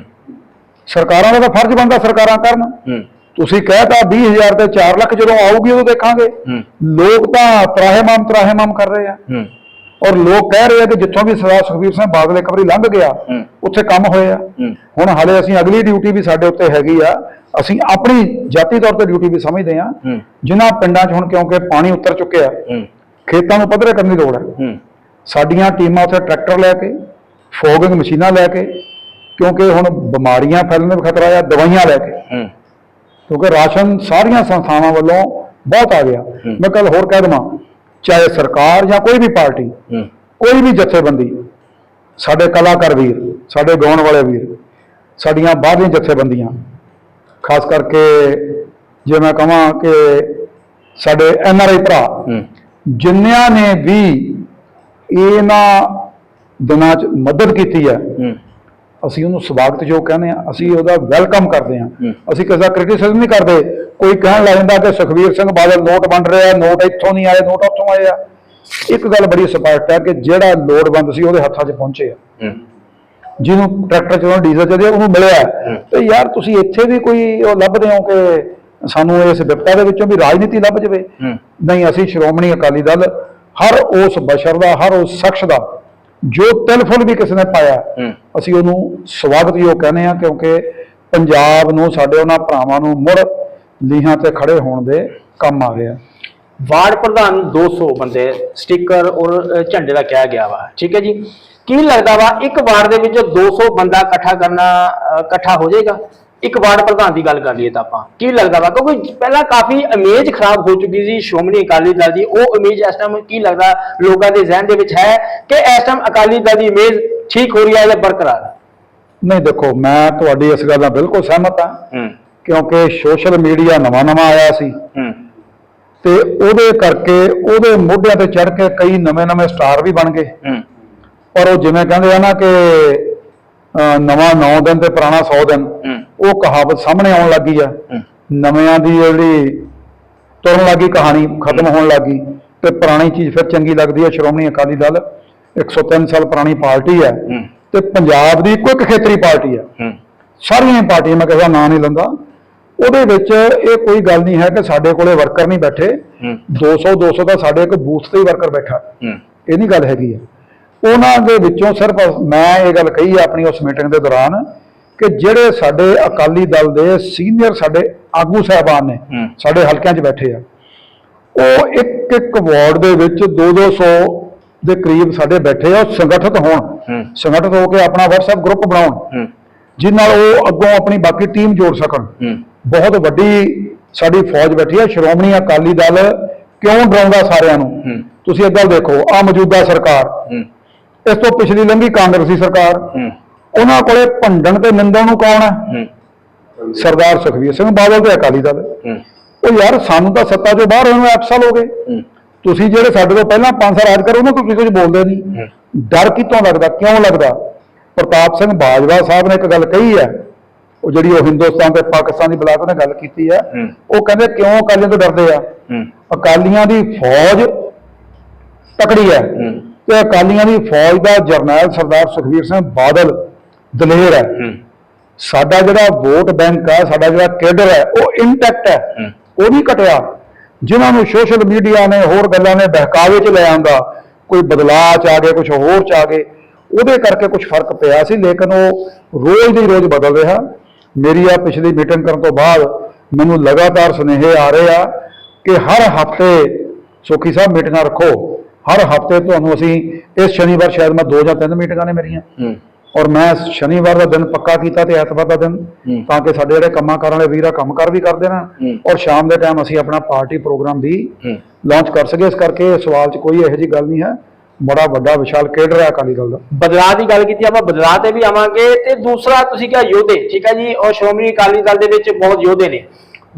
ਸਰਕਾਰਾਂ ਦਾ ਤਾਂ ਫਰਜ਼ ਬਣਦਾ ਸਰਕਾਰਾਂ ਕਰਨ। ਹੂੰ। ਤੁਸੀਂ ਕਹਿਤਾ 20000 ਤੇ 4 ਲੱਖ ਜਦੋਂ ਆਊਗੀ ਉਦੋਂ ਦੇਖਾਂਗੇ। ਹੂੰ। ਲੋਕ ਤਾਂ ਤਰਾਹੇਮਾਮ ਤਰਾਹੇਮਾਮ ਕਰ ਰਹੇ ਆ। ਹੂੰ। ਔਰ ਲੋਕ ਕਹਿ ਰਹੇ ਆ ਕਿ ਜਿੱਥੋਂ ਵੀ ਸਰਦਾਰ ਸੁਖਬੀਰ ਸਿੰਘ ਬਾਦਲ ਇੱਕ ਵਾਰੀ ਲੰਘ ਗਿਆ। ਉੱਥੇ ਕੰਮ ਹੋਏ ਆ। ਹੁਣ ਹਾਲੇ ਅਸੀਂ ਅਗਲੀ ਡਿਊਟੀ ਵੀ ਸਾਡੇ ਉੱਤੇ ਹੈਗੀ ਆ। ਅਸੀਂ ਆਪਣੀ ਜਾਤੀ ਤੌਰ ਤੇ ਡਿਊਟੀ ਵੀ ਸਮਝਦੇ ਆ। ਜਿਨ੍ਹਾਂ ਪਿੰਡਾਂ 'ਚ ਹੁਣ ਕਿਉਂਕਿ ਪਾਣੀ ਉੱਤਰ ਚੁੱਕਿਆ ਖੇਤਾਂ ਨੂੰ ਪੱਧਰੇ ਕਰਨ ਦੀ ਲੋੜ ਹੈ। ਸਾਡੀਆਂ ਟੀਮਾਂ ਉੱਥੇ ਟਰੈਕਟਰ ਲੈ ਕੇ ਫੋਗਿੰਗ ਮਸ਼ੀਨਾਂ ਲੈ ਕੇ ਕਿਉਂਕਿ ਹੁਣ ਬਿਮਾਰੀਆਂ ਫੈਲਣ ਦਾ ਖਤਰਾ ਆ ਦਵਾਈਆਂ ਲੈ ਕੇ। ਕਿਉਂਕਿ ਰਾਸ਼ਨ ਸਾਰੀਆਂ ਸੰਸਥਾਵਾਂ ਵੱਲੋਂ ਬਹੁਤ ਆ ਗਿਆ। ਮੈਂ ਕੱਲ ਹੋਰ ਕਹਿ ਦਵਾਂ ਚਾਹੇ ਸਰਕਾਰ ਜਾਂ ਕੋਈ ਵੀ ਪਾਰਟੀ ਕੋਈ ਵੀ ਜਥੇਬੰਦੀ ਸਾਡੇ ਕਲਾਕਾਰ ਵੀਰ ਸਾਡੇ ਗਾਉਣ ਵਾਲੇ ਵੀਰ ਸਾਡੀਆਂ ਬਾਹਰਲੀਆਂ ਜਥੇਬੰਦੀਆਂ ਖਾਸ ਕਰਕੇ ਜੇ ਮੈਂ ਕਹਾਂ ਕਿ ਸਾਡੇ ਐਨ ਆਰ ਆਈ ਭਰਾ ਹੂੰ। ਜਿਨ੍ਹਾਂ ਨੇ ਵੀ ਇਹਨਾਂ ਦਿਨਾਂ 'ਚ ਮਦਦ ਕੀਤੀ ਹੈ ਅਸੀਂ ਉਹਨੂੰ ਸਵਾਗਤ ਜੋ ਕਹਿੰਦੇ ਆ ਅਸੀਂ ਉਹਦਾ ਵੈਲਕਮ ਕਰਦੇ ਹੂੰ। ਅਸੀਂ ਕਿਸੇ ਦਾ ਕ੍ਰਿਟਿਸਿਜ਼ਮ ਨਹੀਂ ਕਰਦੇ। ਕੋਈ ਕਹਿਣ ਲੱਗ ਜਾਂਦਾ ਕਿ ਸੁਖਵੀਰ ਸਿੰਘ ਬਾਦਲ ਨੋਟ ਵੰਡ ਰਿਹਾ ਨੋਟ ਇੱਥੋਂ ਨਹੀਂ ਆਏ ਨੋਟ ਉੱਥੋਂ ਆਏ ਆ। ਇੱਕ ਗੱਲ ਬੜੀ ਸਪਸ਼ਟ ਹੈ ਕਿ ਜਿਹੜਾ ਲੋੜਵੰਦ ਸੀ ਉਹਦੇ ਹੱਥਾਂ 'ਚ ਪਹੁੰਚੇ ਆ। ਜਿਹਨੂੰ ਟਰੈਕਟਰ ਚਲਾਉਣ ਡੀਜ਼ਲ ਚੱਲਦੇ ਉਹਨੂੰ ਮਿਲਿਆ। ਤੇ ਯਾਰ ਤੁਸੀਂ ਇੱਥੇ ਵੀ ਕੋਈ ਉਹ ਲੱਭਦੇ ਹੋ ਕਿ ਸਾਨੂੰ ਇਸ ਵਿਪਤਾ ਦੇ ਵਿੱਚੋਂ ਵੀ ਰਾਜਨੀਤੀ ਲੱਭ ਜਵੇ? ਨਹੀਂ ਅਸੀਂ ਸ਼੍ਰੋਮਣੀ ਅਕਾਲੀ ਦਲ ਹਰ ਉਸ ਬਸ਼ਰ ਦਾ ਹਰ ਉਸ ਸ਼ਖਸ ਦਾ ਜੋ ਤਿਲਫੁਲ ਵੀ ਕਿਸੇ ਨੇ ਪਾਇਆ ਅਸੀਂ ਉਹਨੂੰ ਸਵਾਗਤਯੋਗ ਕਹਿੰਦੇ ਆ ਕਿਉਂਕਿ ਪੰਜਾਬ ਨੂੰ ਸਾਡੇ ਉਹਨਾਂ ਭਰਾਵਾਂ ਨੂੰ ਮੁੜ ਲੀਹਾਂ ਤੇ ਖੜੇ ਹੋਣ ਦੇ ਕੰਮ ਆ ਗਿਆ ਵਾਰਡ ਪ੍ਰਧਾਨ 200 ਬੰਦੇ ਸਟicker ਔਰ ਝੰਡੇ ਦਾ ਕਿਹਾ ਗਿਆ ਵਾ। ਠੀਕ ਹੈ ਜੀ? ਕੀ ਲੱਗਦਾ ਵਾ ਇੱਕ ਵਾਰਡ ਦੇ ਵਿੱਚ 200 ਬੰਦਾ ਇਕੱਠਾ ਕਰਨਾ ਇਕੱਠਾ ਹੋ ਜਾਏਗਾ? ਇੱਕ ਵਾਰਡ ਪ੍ਰਧਾਨ ਦੀ ਗੱਲ ਕਰ ਲਈਏ ਤਾਂ ਆਪਾਂ। ਕੀ ਲੱਗਦਾ ਵਾ? ਕਿਉਂਕਿ ਪਹਿਲਾਂ ਕਾਫੀ ਇਮੇਜ ਖਰਾਬ ਹੋ ਚੁੱਕੀ ਸੀ ਸ਼੍ਰੋਮਣੀ ਅਕਾਲੀ ਦਲ ਦੀ। ਉਹ ਇਮੇਜ ਇਸ ਟਾਈਮ ਕੀ ਲੱਗਦਾ ਲੋਕਾਂ ਦੇ ਜ਼ਿਹਨ ਦੇ ਵਿੱਚ ਹੈ ਕਿ ਇਸ ਟਾਈਮ ਅਕਾਲੀ ਦਲ ਦੀ ਇਮੇਜ ਠੀਕ ਹੋ ਰਹੀ ਹੈ ਜਾਂ ਬਰਕਰਾਰ? ਨਹੀਂ ਦੇਖੋ ਮੈਂ ਤੁਹਾਡੀ ਇਸ ਗੱਲ ਨਾਲ ਬਿਲਕੁਲ ਸਹਿਮਤ ਹੂੰ। ਕਿਉਂਕਿ ਸੋਸ਼ਲ ਮੀਡੀਆ ਨਵਾਂ-ਨਵਾਂ ਆਇਆ ਸੀ। ਹੂੰ। ਤੇ ਉਹਦੇ ਕਰਕੇ ਉਹਦੇ ਮੋਢਿਆਂ ਤੇ ਚੜ ਕੇ ਕਈ ਨਵੇਂ-ਨਵੇਂ ਸਟਾਰ ਵੀ ਬਣ ਗਏ। ਹੂੰ। ਪਰ ਉਹ ਜਿਵੇਂ ਕਹਿੰਦੇ ਆ ਨਾ ਕਿ ਨਵਾਂ 9 ਦਿਨ ਤੇ ਪੁਰਾਣਾ 100 ਦਿਨ ਹੂੰ। ਉਹ ਕਹਾਵਤ ਸਾਹਮਣੇ ਆਉਣ ਲੱਗੀ ਆ। ਨਵਿਆਂ ਦੀ ਜਿਹੜੀ ਤੁਰਨ ਲੱਗੀ ਕਹਾਣੀ ਖਤਮ ਹੋਣ ਲੱਗੀ ਤੇ ਪੁਰਾਣੀ ਚੀਜ਼ ਫਿਰ ਚੰਗੀ ਲੱਗਦੀ ਹੈ ਸ਼੍ਰੋਮਣੀ ਅਕਾਲੀ ਦਲ 103 ਸਾਲ ਪੁਰਾਣੀ ਪਾਰਟੀ ਹੈ ਹੂੰ। ਤੇ ਪੰਜਾਬ ਦੀ ਇੱਕੋ ਇੱਕ ਖੇਤਰੀ ਪਾਰਟੀ ਹੈ ਹੂੰ। ਸਾਰੀਆਂ ਪਾਰਟੀਆਂ ਮੈਂ ਕਿਸੇ ਦਾ ਨਾਂ ਨਹੀਂ ਲੈਂਦਾ। ਉਹਦੇ ਵਿੱਚ ਇਹ ਕੋਈ ਗੱਲ ਨਹੀਂ ਹੈ ਕਿ ਸਾਡੇ ਕੋਲੇ ਵਰਕਰ ਨਹੀਂ ਬੈਠੇ। ਹੂੰ। 200 200 ਦਾ ਸਾਡੇ ਇੱਕ ਬੂਥ ਤੇ ਹੀ ਵਰਕਰ ਬੈਠਾ। ਹੂੰ। ਇਹ ਨਹੀਂ ਗੱਲ ਹੈਗੀ ਆ ਉਹਨਾਂ ਦੇ ਵਿੱਚੋਂ ਸਿਰਫ ਮੈਂ ਇਹ ਗੱਲ ਕਹੀ ਆ ਆਪਣੀ ਉਸ ਮੀਟਿੰਗ ਦੇ ਦੌਰਾਨ ਕਿ ਜਿਹੜੇ ਸਾਡੇ ਅਕਾਲੀ ਦਲ ਦੇ ਸੀਨੀਅਰ ਸਾਡੇ ਆਗੂ ਸਾਹਿਬਾਨ ਨੇ ਹੂੰ। ਸਾਡੇ ਹਲਕਿਆਂ 'ਚ ਬੈਠੇ ਆ ਉਹ ਇੱਕ ਇੱਕ ਵਾਰਡ ਦੇ ਵਿੱਚ 2-200 ਦੇ ਕਰੀਬ ਸਾਡੇ ਬੈਠੇ ਆ ਉਹ ਸੰਗਠਿਤ ਹੋਣ। ਹੂੰ। ਸੰਗਠਿਤ ਹੋ ਕੇ ਆਪਣਾ WhatsApp ਗਰੁੱਪ ਬਣਾਉਣ। ਹੂੰ। ਜਿਸ ਨਾਲ ਉਹ ਅੱਗੋਂ ਆਪਣੀ ਬਾਕੀ ਟੀਮ ਜੋੜ ਸਕਣ। ਹੂੰ। ਬਹੁਤ ਵੱਡੀ ਸਾਡੀ ਫੌਜ ਬੈਠੀ ਹੈ ਸ਼੍ਰੋਮਣੀ ਅਕਾਲੀ ਦਲ ਕਿਉਂ ਡਰਾਉਂਦਾ ਸਾਰਿਆਂ ਨੂੰ? ਤੁਸੀਂ ਗੱਲ ਦੇਖੋ ਆ ਮੌਜੂਦਾ ਸਰਕਾਰ। ਇਸ ਤੋਂ ਪਿਛਲੀ ਲੰਘੀ ਕਾਂਗਰਸੀ ਸਰਕਾਰ। ਉਹਨਾਂ ਕੋਲੇ ਭੰਡਣ ਤੇ ਨਿੰਦਣ ਨੂੰ ਕੌਣ ਹੈ? ਸਰਦਾਰ ਸੁਖਬੀਰ ਸਿੰਘ ਬਾਦਲ ਤੇ ਅਕਾਲੀ ਦਲ। ਉਹ ਯਾਰ ਸਾਨੂੰ ਤਾਂ ਸੱਤਾ ਚੋਂ ਬਾਹਰ ਹੋਏ ਨੂੰ 8 ਸਾਲ ਹੋ ਗਏ। ਤੁਸੀਂ ਜਿਹੜੇ ਸਾਡੇ ਤੋਂ ਪਹਿਲਾਂ 5 ਸਾਲ ਰਾਜ ਕਰੋ ਉਹਨਾਂ ਤੋਂ ਤੁਸੀਂ ਕੁਝ ਬੋਲਦੇ ਨਹੀਂ। ਡਰ ਕਿਤੋਂ ਲੱਗਦਾ ਕਿਉਂ ਲੱਗਦਾ? ਪ੍ਰਤਾਪ ਸਿੰਘ ਬਾਜਵਾ ਸਾਹਿਬ ਨੇ ਇੱਕ ਗੱਲ ਕਹੀ ਹੈ ਉਹ ਜਿਹੜੀ ਉਹ ਹਿੰਦੁਸਤਾਨ ਤੇ ਪਾਕਿਸਤਾਨ ਦੀ ਬਲਾਕ ਉਹਨੇ ਗੱਲ ਕੀਤੀ ਹੈ। ਉਹ ਕਹਿੰਦੇ ਕਿਉਂ ਅਕਾਲੀਆਂ ਤੋਂ ਡਰਦੇ ਆ? ਅਕਾਲੀਆਂ ਦੀ ਫੌਜ ਤਕੜੀ ਹੈ। ਤੇ ਅਕਾਲੀਆਂ ਦੀ ਫੌਜ ਦਾ ਜਰਨੈਲ ਸਰਦਾਰ ਸੁਖਬੀਰ ਸਿੰਘ ਬਾਦਲ ਦਲੇਰ ਹੈ। ਸਾਡਾ ਜਿਹੜਾ ਵੋਟ ਬੈਂਕ ਹੈ ਸਾਡਾ ਜਿਹੜਾ ਕੇਡਰ ਹੈ ਉਹ ਇੰਟੈਕਟ ਹੈ। ਉਹ ਨਹੀਂ ਘਟਿਆ। ਜਿਨ੍ਹਾਂ ਨੂੰ ਸੋਸ਼ਲ ਮੀਡੀਆ ਨੇ ਹੋਰ ਗੱਲਾਂ ਨੇ ਬਹਿਕਾਵੇ 'ਚ ਲੈ ਆਂਦਾ ਕੋਈ ਬਦਲਾਅ 'ਚ ਆ ਗਏ ਕੁਝ ਹੋਰ 'ਚ ਆ ਗਏ ਉਹਦੇ ਕਰਕੇ ਕੁਝ ਫ਼ਰਕ ਪਿਆ ਸੀ ਲੇਕਿਨ ਉਹ ਰੋਜ਼ ਦੀ ਰੋਜ਼ ਬਦਲ ਰਿਹਾ। ਮੇਰੀ ਆ ਪਿਛਲੀ ਮੀਟਿੰਗ ਕਰਨ ਤੋਂ ਬਾਅਦ ਮੈਨੂੰ ਲਗਾਤਾਰ ਸੁਨੇਹੇ ਆ ਰਹੇ ਆ ਕਿ ਹਰ ਹਫ਼ਤੇ ਸੁਖੀ ਸਾਹਿਬ ਮੀਟਿੰਗਾਂ ਰੱਖੋ। ਹਰ ਹਫ਼ਤੇ ਤੁਹਾਨੂੰ ਅਸੀਂ ਇਸ ਸ਼ਨੀਵਾਰ ਸ਼ਾਇਦ ਮੈਂ ਦੋ ਜਾਂ ਤਿੰਨ ਮੀਟਿੰਗਾਂ ਨੇ ਮੇਰੀਆਂ। ਔਰ ਮੈਂ ਸ਼ਨੀਵਾਰ ਦਾ ਦਿਨ ਪੱਕਾ ਕੀਤਾ ਤੇ ਐਤਵਾਰ ਦਾ ਦਿਨ। ਤਾਂ ਕਿ ਸਾਡੇ ਜਿਹੜੇ ਕੰਮਾਂ ਕਰਨ ਵਾਲੇ ਵੀਰ ਕੰਮ ਕਰ ਵੀ ਕਰਦੇ ਨਾ। ਔਰ ਸ਼ਾਮ ਦੇ ਟਾਈਮ ਅਸੀਂ ਆਪਣਾ ਪਾਰਟੀ ਪ੍ਰੋਗਰਾਮ ਵੀ ਲਾਂਚ ਕਰ ਸਕੀਏ। ਇਸ ਕਰਕੇ ਸਵਾਲ 'ਚ ਕੋਈ ਇਹੋ ਜੀ ਗੱਲ ਨਹੀਂ ਹੈ। ਬੜਾ ਵੱਡਾ ਵਿਸ਼ਾਲ ਕੇਡਰ ਹੈ ਅਕਾਲੀ ਦਲ ਦਾ। ਬਦਲਾਅ ਦੀ ਗੱਲ ਕੀਤੀ ਆਪਾਂ ਬਦਲਾਅ ਤੇ ਵੀ ਆਵਾਂਗੇ ਤੇ ਦੂਸਰਾ ਤੁਸੀਂ ਕਿਹਾ ਯੋਧੇ ਠੀਕ ਹੈ ਜੀ? ਔਰ ਸ਼੍ਰੋਮਣੀ ਅਕਾਲੀ ਦਲ ਦੇ ਵਿੱਚ ਬਹੁਤ ਯੋਧੇ ਨੇ।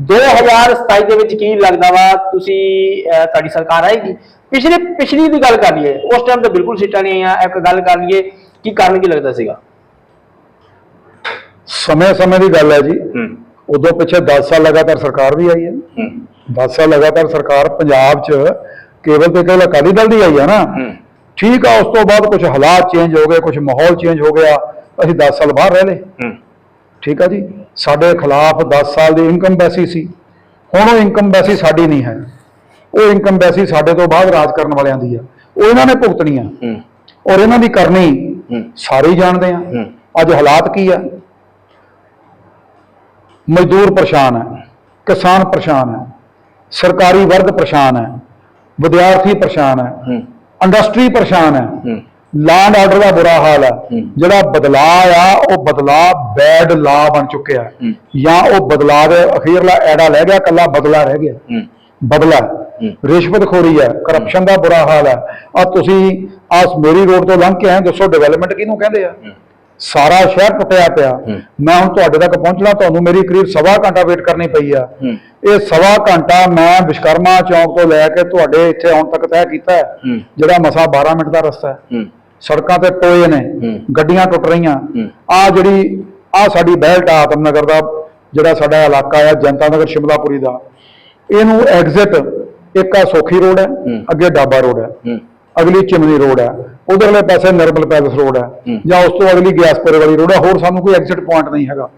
2027 ਦੇ ਵਿੱਚ ਕੀ ਲੱਗਦਾ ਵਾ? ਤੁਸੀਂ ਤੁਹਾਡੀ ਸਰਕਾਰ ਆਏਗੀ? ਪਿਛਲੇ ਪਿਛਲੀ ਦੀ ਗੱਲ ਕਰ ਲਈਏ ਉਸ ਟਾਈਮ ਤਾਂ ਬਿਲਕੁਲ ਸੀਟਾਂ ਨਹੀਂ ਆਈਆਂ। ਇੱਕ ਗੱਲ ਕਰ ਲਈਏ ਕੀ ਕਾਰਨ ਕੀ ਲੱਗਦਾ ਸੀਗਾ? ਸਮੇਂ-ਸਮੇਂ ਦੀ ਗੱਲ ਹੈ ਜੀ। ਉਦੋਂ ਪਿੱਛੇ 10 ਸਾਲ ਲਗਾਤਾਰ ਸਰਕਾਰ ਵੀ ਆਈ ਹੈ। ਹੂੰ। 10 ਸਾਲ ਲਗਾਤਾਰ ਸਰਕਾਰ ਪੰਜਾਬ 'ਚ ਕੇਵਲ ਤੇ ਕੇਵਲ ਅਕਾਲੀ ਦਲ ਦੀ ਆਈ ਹੈ ਨਾ। ਠੀਕ ਆ ਉਸ ਤੋਂ ਬਾਅਦ ਕੁਝ ਹਾਲਾਤ ਚੇਂਜ ਹੋ ਗਏ ਕੁਝ ਮਾਹੌਲ ਚੇਂਜ ਹੋ ਗਿਆ ਅਸੀਂ 10 ਸਾਲ ਬਾਹਰ ਰਹਿ ਲਏ। ਠੀਕ ਆ ਜੀ? ਸਾਡੇ ਖਿਲਾਫ 10 ਸਾਲ ਦੀ ਇਨਕਮ ਬੈਸੀ ਸੀ। ਹੁਣ ਉਹ ਇਨਕਮ ਬੈਸੀ ਸਾਡੀ ਨਹੀਂ ਹੈ। ਉਹ ਇਨਕਮ ਬੈਸੀ ਸਾਡੇ ਤੋਂ ਬਾਅਦ ਰਾਜ ਕਰਨ ਵਾਲਿਆਂ ਦੀ ਆ। ਉਹ ਇਹਨਾਂ ਨੇ ਭੁਗਤਣੀ ਆ ਔਰ ਇਹਨਾਂ ਦੀ ਕਰਨੀ ਸਾਰੇ ਜਾਣਦੇ ਆ। ਅੱਜ ਹਾਲਾਤ ਕੀ ਆ? ਮਜ਼ਦੂਰ ਪਰੇਸ਼ਾਨ ਹੈ ਕਿਸਾਨ ਪਰੇਸ਼ਾਨ ਹੈ ਸਰਕਾਰੀ ਵਰਗ ਪਰੇਸ਼ਾਨ ਹੈ ਵਿਦਿਆਰਥੀ ਪਰੇਸ਼ਾਨ ਹੂੰ। ਇੰਡਸਟਰੀ ਪਰੇਸ਼ਾਨ ਹੈ। ਲਾਂਡ ਆਰਡਰ ਦਾ ਬੁਰਾ ਹਾਲ ਹੈ। ਜਿਹੜਾ ਬਦਲਾਅ ਆ ਉਹ ਬਦਲਾਅ ਬੈਡ ਲਾ ਬਣ ਚੁੱਕਿਆ। ਜਾਂ ਉਹ ਬਦਲਾਅ ਦੇ ਅਖੀਰਲਾ ਐੜਾ ਰਹਿ ਗਿਆ ਕੱਲਾ ਬਦਲਾ ਰਹਿ ਗਿਆ। ਬਦਲਾ। ਰਿਸ਼ਵਤਖੋਰੀ ਹੈ। ਕਰਪਸ਼ਨ ਦਾ ਬੁਰਾ ਹਾਲ ਹੈ। ਆ ਤੁਸੀਂ ਆਸ ਮੇਰੀ ਰੋਡ ਤੋਂ ਲੰਘ ਕੇ ਆਏ ਦੱਸੋ ਡਿਵੈਲਪਮੈਂਟ ਕਿਹਨੂੰ ਕਹਿੰਦੇ ਆ। ਸਾਰਾ ਸ਼ਹਿਰ ਟੁੱਟਿਆ ਪਿਆ। ਮੈਂ ਹੁਣ ਤੁਹਾਡੇ ਤੱਕ ਪਹੁੰਚਣਾ ਤੁਹਾਨੂੰ ਮੇਰੀ ਕਰੀਬ ਸਵਾ ਘੰਟਾ ਵੇਟ ਕਰਨੀ ਪਈ ਆ। ਇਹ ਸਵਾ ਘੰਟਾ ਮੈਂ ਵਿਸ਼ਕਰਮਾ ਚੌਂਕ ਤੋਂ ਲੈ ਕੇ ਤੁਹਾਡੇ ਇੱਥੇ ਆਉਣ ਤੱਕ ਤੈਅ ਕੀਤਾ। ਜਿਹੜਾ ਮਸਾ 12 ਮਿੰਟ ਦਾ ਰਸਤਾ ਹੈ ਸੜਕਾਂ ਤੇ ਟੋਏ ਨੇ। ਗੱਡੀਆਂ ਟੁੱਟ ਰਹੀਆਂ। ਆ ਜਿਹੜੀ ਆ ਸਾਡੀ ਬਹਿਲਟ ਆ ਆਤਮ ਨਗਰ ਦਾ ਜਿਹੜਾ ਸਾਡਾ ਇਲਾਕਾ ਆ ਜਨਤਾ ਨਗਰ ਸ਼ਿਮਲਾਪੁਰੀ ਦਾ ਇਹਨੂੰ ਐਗਜ਼ਿਟ ਇੱਕ ਆ ਸੋਖੀ ਰੋਡ ਹੈ। ਅੱਗੇ ਡਾਬਾ ਰੋਡ ਹੂੰ ਅਗਲੀ ਚਿਮਨੀ ਰੋਡ ਹੈ ਉਧਰਲੇ ਪਾਸੇ ਨਰਮਲ ਪੈਲਸ ਰੋਡ ਹੈ। ਜਾਂ ਉਸ ਤੋਂ ਅਗਲੀ ਗਿਆਸਪੁਰੇ ਵਾਲੀ ਰੋਡ ਹੈ ਹੋਰ ਸਾਨੂੰ ਕੋਈ ਐਗਜ਼ਿਟ ਪੁਆਇੰਟ ਨਹੀਂ ਹੈਗਾ।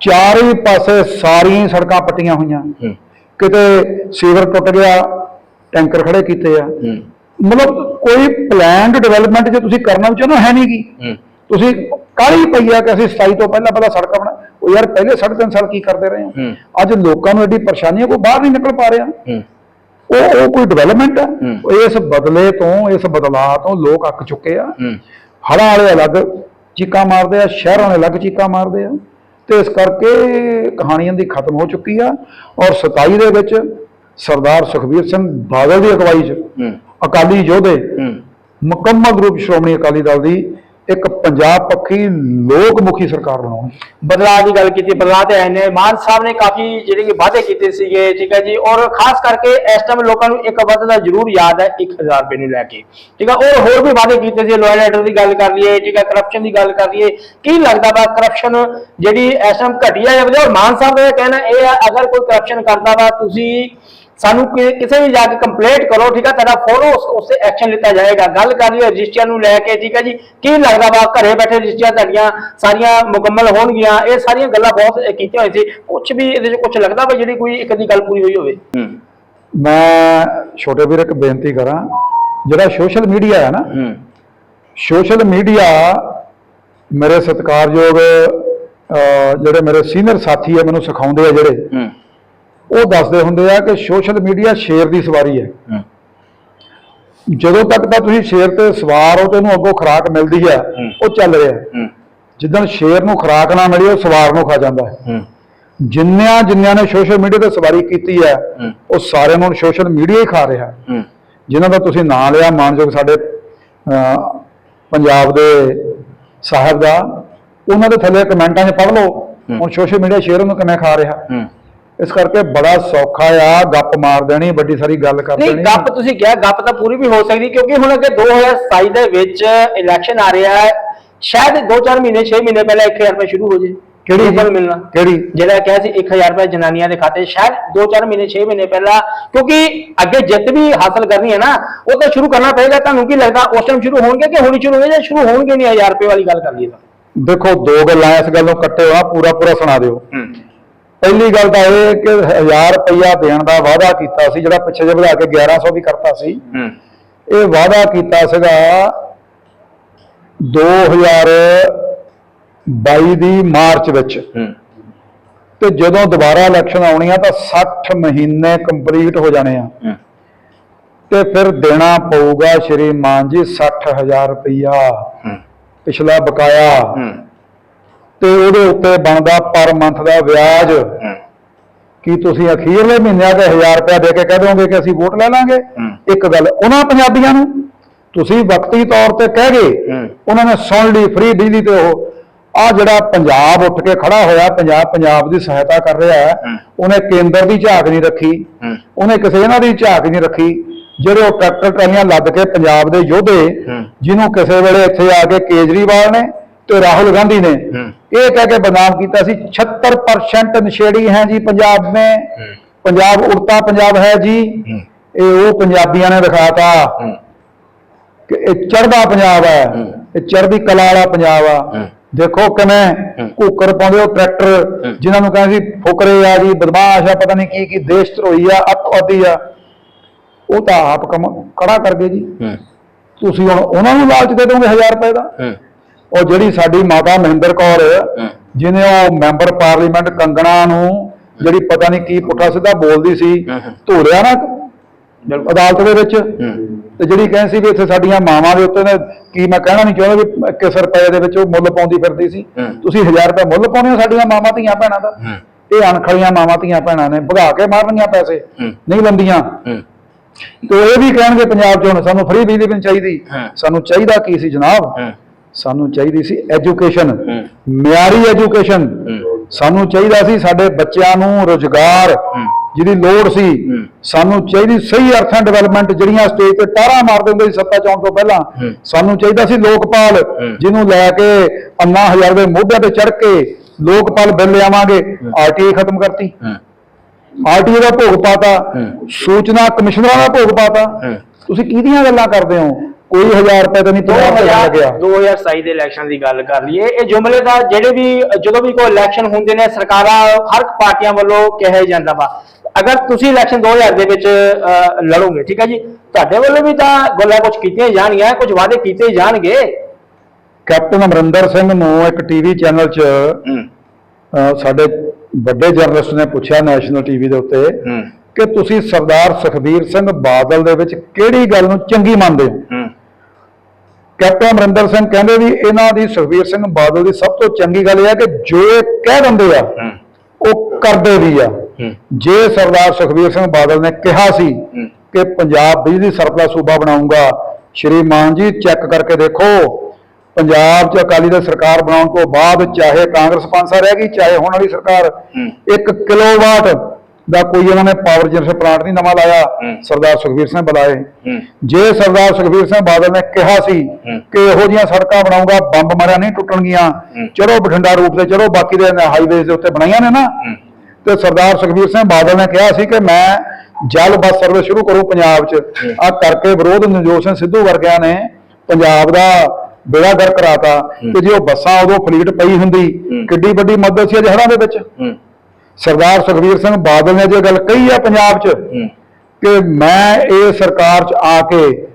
ਚਾਰੇ ਪਾਸੇ ਸਾਰੀਆਂ ਸੜਕਾਂ ਪੱਟੀਆਂ ਹੋਈਆਂ। ਕਿਤੇ ਸੀਵਰ ਟੁੱਟ ਗਿਆ ਟੈਂਕਰ ਖੜੇ ਕੀਤੇ ਆ। ਮਤਲਬ ਕੋਈ ਪਲਾਨਡ ਡਿਵੈਲਪਮੈਂਟ ਜੇ ਤੁਸੀਂ ਕਰਨਾ ਚਾਹੁੰਦੇ ਹੋ ਹੈ ਨਹੀਂ ਹੂੰ। ਤੁਸੀਂ ਕਾਹਲੀ ਪਈ ਆ ਕਿ ਅਸੀਂ 27 ਤੋਂ ਪਹਿਲਾਂ ਪਹਿਲਾਂ ਸੜਕਾਂ ਬਣਾ ਉਹ ਯਾਰ ਪਹਿਲੇ ਸਾਢੇ ਤਿੰਨ ਸਾਲ ਕੀ ਕਰਦੇ ਰਹੇ ਹੋ। ਅੱਜ ਲੋਕਾਂ ਨੂੰ ਐਡੀ ਪਰੇਸ਼ਾਨੀ ਹੈ ਕੋਈ ਬਾਹਰ ਨਹੀਂ ਨਿਕਲ ਪਾ ਰਿਹਾ। ਉਹ ਉਹ ਕੋਈ ਡਿਵੈਲਪਮੈਂਟ ਹੈ। ਉਹ ਇਸ ਬਦਲੇ ਤੋਂ ਇਸ ਬਦਲਾਅ ਤੋਂ ਲੋਕ ਅੱਕ ਚੁੱਕੇ ਆ। ਹੂੰ। ਹੜ੍ਹਾਂ ਵਾਲੇ ਅਲੱਗ ਚੀਕਾਂ ਮਾਰਦੇ ਆ ਸ਼ਹਿਰਾਂ ਵਾਲੇ ਅਲੱਗ ਚੀਕਾਂ ਮਾਰਦੇ ਆ। ਤੇ ਇਸ ਕਰਕੇ ਕਹਾਣੀਆਂ ਦੀ ਖਤਮ ਹੋ ਚੁੱਕੀ ਆ ਔਰ 27 ਦੇ ਵਿੱਚ ਸਰਦਾਰ ਸੁਖਬੀਰ ਸਿੰਘ ਬਾਦਲ ਦੀ ਅਗਵਾਈ 'ਚ ਅਕਾਲੀ ਯੋਧੇ ਮੁਕੰਮਲ ਰੂਪ ਸ਼੍ਰੋਮਣੀ ਅਕਾਲੀ ਦਲ ਦੀ ਇੱਕ ਪੰਜਾਬ ਪੱਖੀ ਲੋਕ ਮੁਖੀ ਸਰਕਾਰ ਬਣਾਉਣੀ। ਬਦਲਾਅ ਦੀ ਗੱਲ ਕੀਤੀ, ਬਦਲਾਅ ਤੇ ਆਏ ਨੇ। ਮਾਨ ਸਾਹਿਬ ਨੇ ਕਾਫੀ ਜਿਹੜੇ ਕਿ ਵਾਅਦੇ ਕੀਤੇ ਸੀਗੇ, ਠੀਕ ਹੈ ਜੀ, ਔਰ ਖਾਸ ਕਰਕੇ ਇਸ ਟਾਈਮ ਲੋਕਾਂ ਨੂੰ ਇੱਕ ਵਾਅਦਾ ਦਾ ਜ਼ਰੂਰ ਯਾਦ ਹੈ 1000 ਰੁਪਏ ਨੂੰ ਲੈ ਕੇ। ਠੀਕ ਹੈ, ਔਰ ਹੋਰ ਵੀ ਵਾਅਦੇ ਕੀਤੇ ਸੀ ਲੋਇਲ ਲੈਟਰ ਦੀ ਗੱਲ ਕਰ ਲਈਏ, ਠੀਕ ਹੈ ਕਰਪਸ਼ਨ ਦੀ ਗੱਲ ਕਰ ਲਈਏ। ਕੀ ਲੱਗਦਾ ਵਾ ਕਰਪਸ਼ਨ ਜਿਹੜੀ ਇਸ ਟਾਈਮ ਘਟੀਆ ਜਾਵੇ ਔਰ ਮਾਨ ਸਾਹਿਬ ਦਾ ਕਹਿਣਾ, ਇਹ ਹੈ ਅਗਰ ਕੋਈ ਕਰਪਸ਼ਨ ਕਰਦਾ ਵਾ, ਤੁਸੀਂ ਸਾਨੂੰ ਕਿ- ਕਿਸੇ ਵੀ ਜਾ ਕੇ ਕੰਪਲੇਂਟ ਕਰੋ ਠੀਕ ਹੈ ਤੁਹਾਡਾ ਫੋਟੋ ਉਸ ਐਕਸ਼ਨ ਲਿੱਤਾ ਜਾਏਗਾ। ਗੱਲ ਕਰ ਲਈ ਰਜਿਸਟਰ ਨੂੰ ਲੈ ਕੇ ਠੀਕ ਹੈ ਜੀ। ਕੀ ਲੱਗਦਾ ਵਾ ਘਰੇ ਬੈਠੇ ਰਜਿਸਟਰ ਤੁਹਾਡੀਆਂ ਸਾਰੀਆਂ ਮੁਕੰਮਲ ਹੋਣਗੀਆਂ? ਇਹ ਸਾਰੀਆਂ ਗੱਲਾਂ ਬਹੁਤ ਕੀਤੀਆਂ ਹੋਈਆਂ ਸੀ। ਕੁਝ ਵੀ ਇਹਦੇ ਵਿੱਚ ਕੁਝ ਲੱਗਦਾ ਵਾ ਜਿਹੜੀ ਕੋਈ ਇੱਕ ਦੀ ਗੱਲ ਪੂਰੀ ਹੋਈ ਹੋਵੇ? ਮੈਂ ਛੋਟੇ ਵੀਰ ਇੱਕ ਬੇਨਤੀ ਕਰਾਂ ਜਿਹੜਾ ਸੋਸ਼ਲ ਮੀਡੀਆ ਹੈ ਨਾ ਹੂੰ। ਸੋਸ਼ਲ ਮੀਡੀਆ ਮੇਰੇ ਸਤਿਕਾਰਯੋਗ ਜਿਹੜੇ ਮੇਰੇ ਸੀਨੀਅਰ ਸਾਥੀ ਆ ਮੈਨੂੰ ਸਿਖਾਉਂਦੇ ਆ ਜਿਹੜੇ। ਹੂੰ। ਉਹ ਦੱਸਦੇ ਹੁੰਦੇ ਆ ਕਿ ਸੋਸ਼ਲ ਮੀਡੀਆ ਸ਼ੇਰ ਦੀ ਸਵਾਰੀ ਹੈ। ਜਦੋਂ ਤੱਕ ਤਾਂ ਤੁਸੀਂ ਸ਼ੇਰ ਤੇ ਸਵਾਰ ਹੋ ਤੇ ਉਹਨੂੰ ਅੱਗੋਂ ਖੁਰਾਕ ਮਿਲਦੀ ਹੈ। ਉਹ ਚੱਲ ਰਿਹਾ। ਜਿੱਦਣ ਸ਼ੇਰ ਨੂੰ ਖੁਰਾਕ ਨਾ ਮਿਲੀ ਉਹ ਸਵਾਰ ਨੂੰ ਖਾ ਜਾਂਦਾ ਹੈ। ਜਿੰਨਿਆਂ ਜਿੰਨਿਆਂ ਨੇ ਸੋਸ਼ਲ ਮੀਡੀਆ ਤੇ ਸਵਾਰੀ ਕੀਤੀ ਹੈ। ਉਹ ਸਾਰਿਆਂ ਨੂੰ ਸੋਸ਼ਲ ਮੀਡੀਆ ਹੀ ਖਾ ਰਿਹਾ। ਜਿਨ੍ਹਾਂ ਦਾ ਤੁਸੀਂ ਨਾਂ ਲਿਆ ਮਾਨਯੋਗ ਸਾਡੇ ਪੰਜਾਬ ਦੇ ਸਾਹਿਬ ਦਾ ਉਹਨਾਂ ਦੇ ਥੱਲੇ ਕਮੈਂਟਾਂ 'ਚ ਪੜ੍ਹ ਲਓ। ਹੁਣ ਸੋਸ਼ਲ ਮੀਡੀਆ ਸ਼ੇਰ ਨੂੰ ਕਿਵੇਂ ਖਾ ਰਿਹਾ? ਇਸ ਕਰਕੇ ਬੜਾ ਸੌਖਾ ਆ ਗੱਪ ਮਾਰ ਦੇਣੀ ਵੱਡੀ ਸਾਰੀ ਗੱਲ ਕਰ ਨਹੀਂ ਦੇਣੀ। ਗੱਪ ਤੁਸੀਂ ਕਿਹਾ ਗੱਪ ਤਾਂ ਪੂਰੀ ਵੀ ਹੋ ਸਕਦੀ ਕਿਉਂਕਿ ਹੁਣ ਅੱਗੇ 2027 ਦੇ ਵਿੱਚ ਇਲੈਕਸ਼ਨ ਆ ਰਿਹਾ ਹੈ। ਸ਼ਾਇਦ 2-4 ਮਹੀਨੇ 6 ਮਹੀਨੇ ਪਹਿਲਾਂ 1000 ਰੁਪਏ ਸ਼ੁਰੂ ਹੋ ਜੇ ਕਿਹੜੀ ਕੂਪਨ ਮਿਲਣਾ। ਕਿਹੜੀ? ਜਿਹੜਾ ਕਿਹਾ ਸੀ 1000 ਰੁਪਏ ਜਨਾਨੀਆਂ ਦੇ ਖਾਤੇ ਸ਼ਾਇਦ 2-4 ਮਹੀਨੇ 6 ਮਹੀਨੇ ਪਹਿਲਾਂ ਕਿਉਂਕਿ ਅੱਗੇ ਜਿੱਤ ਵੀ ਹਾਸਲ ਕਰਨੀ ਹੈ ਨਾ ਉਹ ਤਾਂ ਸ਼ੁਰੂ ਕਰਨਾ ਪਏਗਾ। ਤੁਹਾਨੂੰ ਕੀ ਲੱਗਦਾ ਉਸ ਟਾਈਮ ਸ਼ੁਰੂ ਹੋਣਗੇ ਕਿ ਹੁਣੀ ਸ਼ੁਰੂ ਹੋਣਗੇ ਜਾਂ ਸ਼ੁਰੂ ਹੋਣਗੇ ਨਹੀਂ? 1000 ਰੁਪਏ ਵਾਲੀ ਗੱਲ ਕਰ ਲਈਏ ਤਾਂ। ਦੇਖੋ ਦੋ ਗੱਲਾਂ ਇਸ ਗੱਲ ਕੱਟੇ ਆ ਪੂਰਾ ਪੂਰਾ ਸੁਣਾ ਦਿਓ। ਪਹਿਲੀ ਗੱਲ ਤਾਂ ਇਹ ਕਿ 1000 ਰੁਪਇਆ ਦੇਣ ਦਾ ਵਾਅਦਾ ਕੀਤਾ ਸੀ ਜਿਹੜਾ ਪਿੱਛੇ ਜੇ ਵਧਾ ਕੇ 1100 ਵੀ ਕਰਤਾ ਸੀ। ਹੂੰ। ਇਹ ਵਾਅਦਾ ਕੀਤਾ ਸੀਗਾ 2022 ਦੀ ਮਾਰਚ ਵਿੱਚ। ਹੂੰ। ਤੇ ਜਦੋਂ ਦੁਬਾਰਾ ਇਲੈਕਸ਼ਨ ਆਉਣੀ ਆ ਤਾਂ 60 ਮਹੀਨੇ ਕੰਪਲੀਟ ਹੋ ਜਾਣੇ ਆ। ਤੇ ਫਿਰ ਦੇਣਾ ਪਊਗਾ ਸ਼੍ਰੀਮਾਨ ਜੀ 60000 ਰੁਪਇਆ ਪਿਛਲਾ ਬਕਾਇਆ। ਤੇ ਉਹਦੇ ਉੱਤੇ ਬਣਦਾ ਪਰ ਮੰਥ ਦਾ ਵਿਆਜ ਕੀ ਤੁਸੀਂ ਅਖੀਰਲੇ ਮਹੀਨਿਆਂ ਦੇ 1000 ਰੁਪਇਆ ਦੇ ਕੇ ਕਹਿ ਦੋਗੇ ਕਿ ਅਸੀਂ ਵੋਟ ਲੈ ਲਾਂਗੇ। ਇੱਕ ਗੱਲ ਉਹਨਾਂ ਪੰਜਾਬੀਆਂ ਨੂੰ ਤੁਸੀਂ ਵਕਤੀ ਤੌਰ ਤੇ ਕਹਿ ਗਏ। ਉਹਨਾਂ ਨੇ ਸੁਣ ਲਈ ਫ੍ਰੀ ਬਿਜਲੀ ਤੇ ਉਹ ਆ ਜਿਹੜਾ ਪੰਜਾਬ ਉੱਠ ਕੇ ਖੜਾ ਹੋਇਆ ਪੰਜਾਬ ਪੰਜਾਬ ਦੀ ਸਹਾਇਤਾ ਕਰ ਰਿਹਾ ਹੈ। ਉਹਨੇ ਕੇਂਦਰ ਦੀ ਝਾਕ ਨਹੀਂ ਰੱਖੀ ਉਹਨੇ ਕਿਸੇ ਇਹਨਾਂ ਦੀ ਝਾਕ ਨਹੀਂ ਰੱਖੀ ਜਿਹੜੇ ਉਹ ਟਰੈਕਟਰ ਟਰਾਲੀਆਂ ਲੱਦ ਕੇ ਪੰਜਾਬ ਦੇ ਯੋਧੇ। ਜਿਹਨੂੰ ਕਿਸੇ ਵੇਲੇ ਇੱਥੇ ਆ ਕੇ ਕੇਜਰੀਵਾਲ ਨੇ ਤੇ ਰਾਹੁਲ ਗਾਂਧੀ ਨੇ। ਇਹ ਕਹਿ ਕੇ ਬਦਨਾਮ ਕੀਤਾ ਸੀ 76% ਨਸ਼ੇੜੀ ਹੈ ਜੀ ਪੰਜਾਬ ਹੂੰ। ਪੰਜਾਬ ਉੜਤਾ ਪੰਜਾਬ ਹੈ ਜੀ। ਇਹ ਉਹ ਪੰਜਾਬੀਆਂ ਨੇ ਦਿਖਾਤਾ ਕਿ ਇਹ ਚੜ੍ਹਦਾ ਪੰਜਾਬ ਹੈ। ਇਹ ਚੜ੍ਹਦੀ ਕਲਾ ਵਾਲਾ ਪੰਜਾਬ ਆ। ਦੇਖੋ ਕਿਵੇਂ। ਕੁੱਕਰ ਪਾਉਂਦੇ ਉਹ ਟਰੈਕਟਰ। ਜਿਨ੍ਹਾਂ ਨੂੰ ਕਹਿੰਦੇ ਸੀ ਫੁਕਰੇ ਆ ਜੀ ਬਦਮਾਸ਼ ਆ ਪਤਾ ਨਹੀਂ ਕੀ ਕੀ ਦੇਸ਼ ਧਰੋਈ ਆ ਅੱਤਵਾਦੀ ਆ ਉਹ ਤਾਂ ਆਪ ਕੰਮ ਖੜਾ ਕਰ ਗਏ ਜੀ ਤੁਸੀਂ ਹੁਣ ਉਹਨਾਂ ਨੂੰ ਲਾਲਚ ਦੇ ਦੋਗੇ 1000 ਰੁਪਏ ਦਾ ਉਹ ਜਿਹੜੀ ਸਾਡੀ ਮਾਤਾ ਮਹਿੰਦਰ ਕੌਰ। ਜਿਹਨੇ ਉਹ ਮੈਂਬਰ ਪਾਰਲੀਮੈਂਟ ਕੰਗਣਾ ਨੂੰ ਜਿਹੜੀ ਪਤਾ ਨਹੀਂ ਕੀ ਪੁੱਠਾ ਸਿੱਧਾ ਬੋਲਦੀ ਸੀ। ਧੋਰਿਆ ਨਾ ਅਦਾਲਤ ਦੇ ਵਿੱਚ। ਤੇ ਜਿਹੜੀ ਕਹਿੰਦੀ ਸੀ ਵੀ ਇੱਥੇ ਸਾਡੀਆਂ ਮਾਵਾਂ ਦੇ ਉੱਤੇ ਨੇ ਕੀ ਮੈਂ ਕਹਿਣਾ ਨਹੀਂ ਚਾਹੁੰਦਾ ਵੀ ਕਿਸ ਰੁਪਏ ਦੇ ਵਿੱਚ ਉਹ ਮੁੱਲ ਪਾਉਂਦੀ ਫਿਰਦੀ ਸੀ। ਤੁਸੀਂ 1000 ਰੁਪਏ ਮੁੱਲ ਪਾਉਂਦੇ ਹੋ ਸਾਡੀਆਂ ਮਾਵਾਂ ਧੀਆਂ ਭੈਣਾਂ ਦਾ। ਇਹ ਅਣਖਲੀਆਂ ਮਾਵਾਂ ਧੀਆਂ ਭੈਣਾਂ ਨੇ ਭਗਾ ਕੇ ਮਾਰਨੀਆਂ ਪੈਸੇ। ਨਹੀਂ ਲੰਦੀਆਂ ਤੇ ਇਹ ਵੀ ਕਹਿਣਗੇ ਪੰਜਾਬ 'ਚ ਹੁਣ ਸਾਨੂੰ ਫ੍ਰੀ ਬਿਜਲੀ ਵੀ ਚਾਹੀਦੀ। ਸਾਨੂੰ ਚਾਹੀਦਾ ਕੀ ਸੀ ਜਨਾਬ? ਸਾਨੂੰ ਚਾਹੀਦੀ ਸੀ ਐਜੂਕੇਸ਼ਨ। ਮਿਆਰੀ ਐਜੂਕੇਸ਼ਨ। ਸਾਨੂੰ ਚਾਹੀਦਾ ਸੀ ਸਾਡੇ ਬੱਚਿਆਂ ਨੂੰ ਰੋਜ਼ਗਾਰ। ਜਿਹਦੀ ਲੋੜ ਸੀ। ਸਾਨੂੰ ਚਾਹੀਦੀ ਸਹੀ ਅਰਥਾਂ ਡਿਵੈਲਪਮੈਂਟ ਜਿਹੜੀਆਂ ਸਟੇਜ ਤੇ ਟਾਰਾ ਮਾਰਦੇ ਹੁੰਦੇ ਸੀ ਸੱਤਾ ਚੌਂਕ ਤੋਂ ਪਹਿਲਾਂ। ਸਾਨੂੰ ਚਾਹੀਦਾ ਸੀ ਲੋਕਪਾਲ। ਜਿਹਨੂੰ ਲੈ ਕੇ ਅੰਨਾ ਹਜ਼ਾਰ ਦੇ ਮੋਢਿਆਂ ਤੇ ਚੜ ਕੇ ਲੋਕਪਾਲ ਬਿੱਲ ਲਿਆਵਾਂਗੇ ਆਰਟੀਆਈ ਖਤਮ ਕਰਤੀ ਹੂੰ ਆਰਟੀਆਈ ਦਾ ਭੋਗ ਪਾਤਾ। ਸੂਚਨਾ ਕਮਿਸ਼ਨਰਾਂ ਦਾ ਭੋਗ ਪਾਤਾ। ਤੁਸੀਂ ਕਿਹਦੀਆਂ ਗੱਲਾਂ ਕਰਦੇ ਹੋ ਕੋਈ 1000 ਰੁਪਏ ਤਾਂ ਨਹੀਂ ਪੰਜਾਬ ਤੇ 2000 ਲੱਗਿਆ। 2027 ਦੇ ਇਲੈਕਸ਼ਨ ਦੀ ਗੱਲ ਕਰ ਲਈਏ ਇਹ ਜੁਮਲੇ ਦਾ ਜਿਹੜੇ ਵੀ ਜਦੋਂ ਵੀ ਕੋਈ ਇਲੈਕਸ਼ਨ ਹੁੰਦੇ ਨੇ ਸਰਕਾਰਾਂ ਹਰ ਪਾਰਟੀਆਂ ਵੱਲੋਂ ਕਿਹਾ ਜਾਂਦਾ ਵਾ। ਅਗਰ ਤੁਸੀਂ ਇਲੈਕਸ਼ਨ 2000 ਦੇ ਵਿੱਚ ਲੜੋਗੇ ਠੀਕ ਹੈ ਜੀ? ਤੁਹਾਡੇ ਵੱਲੋਂ ਵੀ ਤਾਂ ਗੱਲਾਂ ਕੁਝ ਕੀਤੀਆਂ ਜਾਣਗੀਆਂ ਕੁਝ ਵਾਅਦੇ ਕੀਤੇ ਜਾਣਗੇ। ਕੈਪਟਨ ਅਮਰਿੰਦਰ ਸਿੰਘ ਨੂੰ ਇੱਕ ਟੀਵੀ ਚੈਨਲ 'ਚ ਸਾਡੇ ਵੱਡੇ ਜਰਨਲਿਸਟ ਨੇ ਪੁੱਛਿਆ ਨੈਸ਼ਨਲ ਟੀਵੀ ਦੇ ਉੱਤੇ ਕਿ ਤੁਸੀਂ ਸਰਦਾਰ ਸੁਖਬੀਰ ਸਿੰਘ ਬਾਦਲ ਦੇ ਵਿੱਚ ਕਿਹੜੀ ਗੱਲ ਨੂੰ ਚੰਗੀ ਮੰਨਦੇ ਹੂੰ। ਕੈਪਟਨ ਅਮਰਿੰਦਰ ਸਿੰਘ ਕਹਿੰਦੇ ਵੀ ਇਹਨਾਂ ਦੀ ਸੁਖਬੀਰ ਸਿੰਘ ਬਾਦਲ ਦੀ ਸਭ ਤੋਂ ਚੰਗੀ ਗੱਲ ਇਹ ਹੈ ਕਿ ਜੋ ਇਹ ਕਹਿ ਦਿੰਦੇ ਆ ਉਹ ਕਰਦੇ ਵੀ ਆ। ਜੇ ਸਰਦਾਰ ਸੁਖਬੀਰ ਸਿੰਘ ਬਾਦਲ ਨੇ ਕਿਹਾ ਸੀ ਕਿ ਪੰਜਾਬ ਬਿਜਲੀ ਸਰਪਲਸ ਸੂਬਾ ਬਣਾਉਂਗਾ ਸ਼੍ਰੀ ਮਾਨ ਜੀ ਚੈੱਕ ਕਰਕੇ ਦੇਖੋ ਪੰਜਾਬ 'ਚ ਅਕਾਲੀ ਦਲ ਸਰਕਾਰ ਬਣਾਉਣ ਤੋਂ ਬਾਅਦ ਚਾਹੇ ਕਾਂਗਰਸ ਪੰਸਾ ਰਹਿ ਗਈ ਚਾਹੇ ਹੁਣ ਵਾਲੀ ਸਰਕਾਰ ਹੂੰ। 1 ਕਿਲੋਵਾਟ ਦਾ ਕੋਈ ਉਹਨਾਂ ਨੇ ਪਾਵਰ ਜਨਰੇਸ਼ਨ ਪਲਾਂਟ ਨਹੀਂ ਨਵਾਂ ਲਾਇਆ। ਸਰਦਾਰ ਸੁਖਬੀਰ ਸਿੰਘ ਬੁਲਾਏ ਜੇ ਸਰਦਾਰ ਸੁਖਬੀਰ ਸਿੰਘ ਬਾਦਲ ਨੇ ਕਿਹਾ ਸੀ। ਕਿ ਇਹੋ ਜੀਆਂ ਸੜਕਾਂ ਬਣਾਉਂਗਾ ਬੰਬ ਮਾਰਿਆ ਨਹੀਂ ਟੁੱਟਣਗੀਆਂ। ਚਲੋ ਬਠਿੰਡਾ ਰੂਟ ਤੇ ਚਲੋ ਬਾਕੀ ਦੇ ਹਾਈਵੇਜ਼ ਦੇ ਉੱਤੇ ਬਣਾਈਆਂ ਨੇ ਨਾ ਤੇ ਸਰਦਾਰ ਸੁਖਬੀਰ ਸਿੰਘ ਬਾਦਲ ਨੇ ਕਿਹਾ ਸੀ ਕਿ ਮੈਂ ਜਲ ਬੱਸ ਸਰਵਿਸ ਸ਼ੁਰੂ ਕਰੂੰ ਪੰਜਾਬ 'ਚ। ਆ ਕਰਕੇ ਵਿਰੋਧ ਨਵਜੋਤ ਸਿੰਘ ਸਿੱਧੂ ਵਰਗਿਆਂ ਨੇ ਪੰਜਾਬ ਦਾ ਬੇੜਾ ਗਰ ਕਰਾਤਾ। ਕਿ ਜੇ ਉਹ ਬੱਸਾਂ ਉਦੋਂ ਫਲੀਟ ਪਈ ਹੁੰਦੀ। ਕਿੱਡੀ ਵੱਡੀ ਮਦਦ ਸੀ ਅੱਜ ਹੜ੍ਹਾਂ ਦੇ ਵਿੱਚ ਸਰਦਾਰ ਸੁਖਬੀਰ ਸਿੰਘ ਬਾਦਲ ਨੇ ਜੇ ਗੱਲ ਕਹੀ ਆ ਪੰਜਾਬ 'ਚ ਹੂੰ। ਕਿ ਮੈਂ ਇਹ ਸਰਕਾਰ 'ਚ ਆ ਕੇ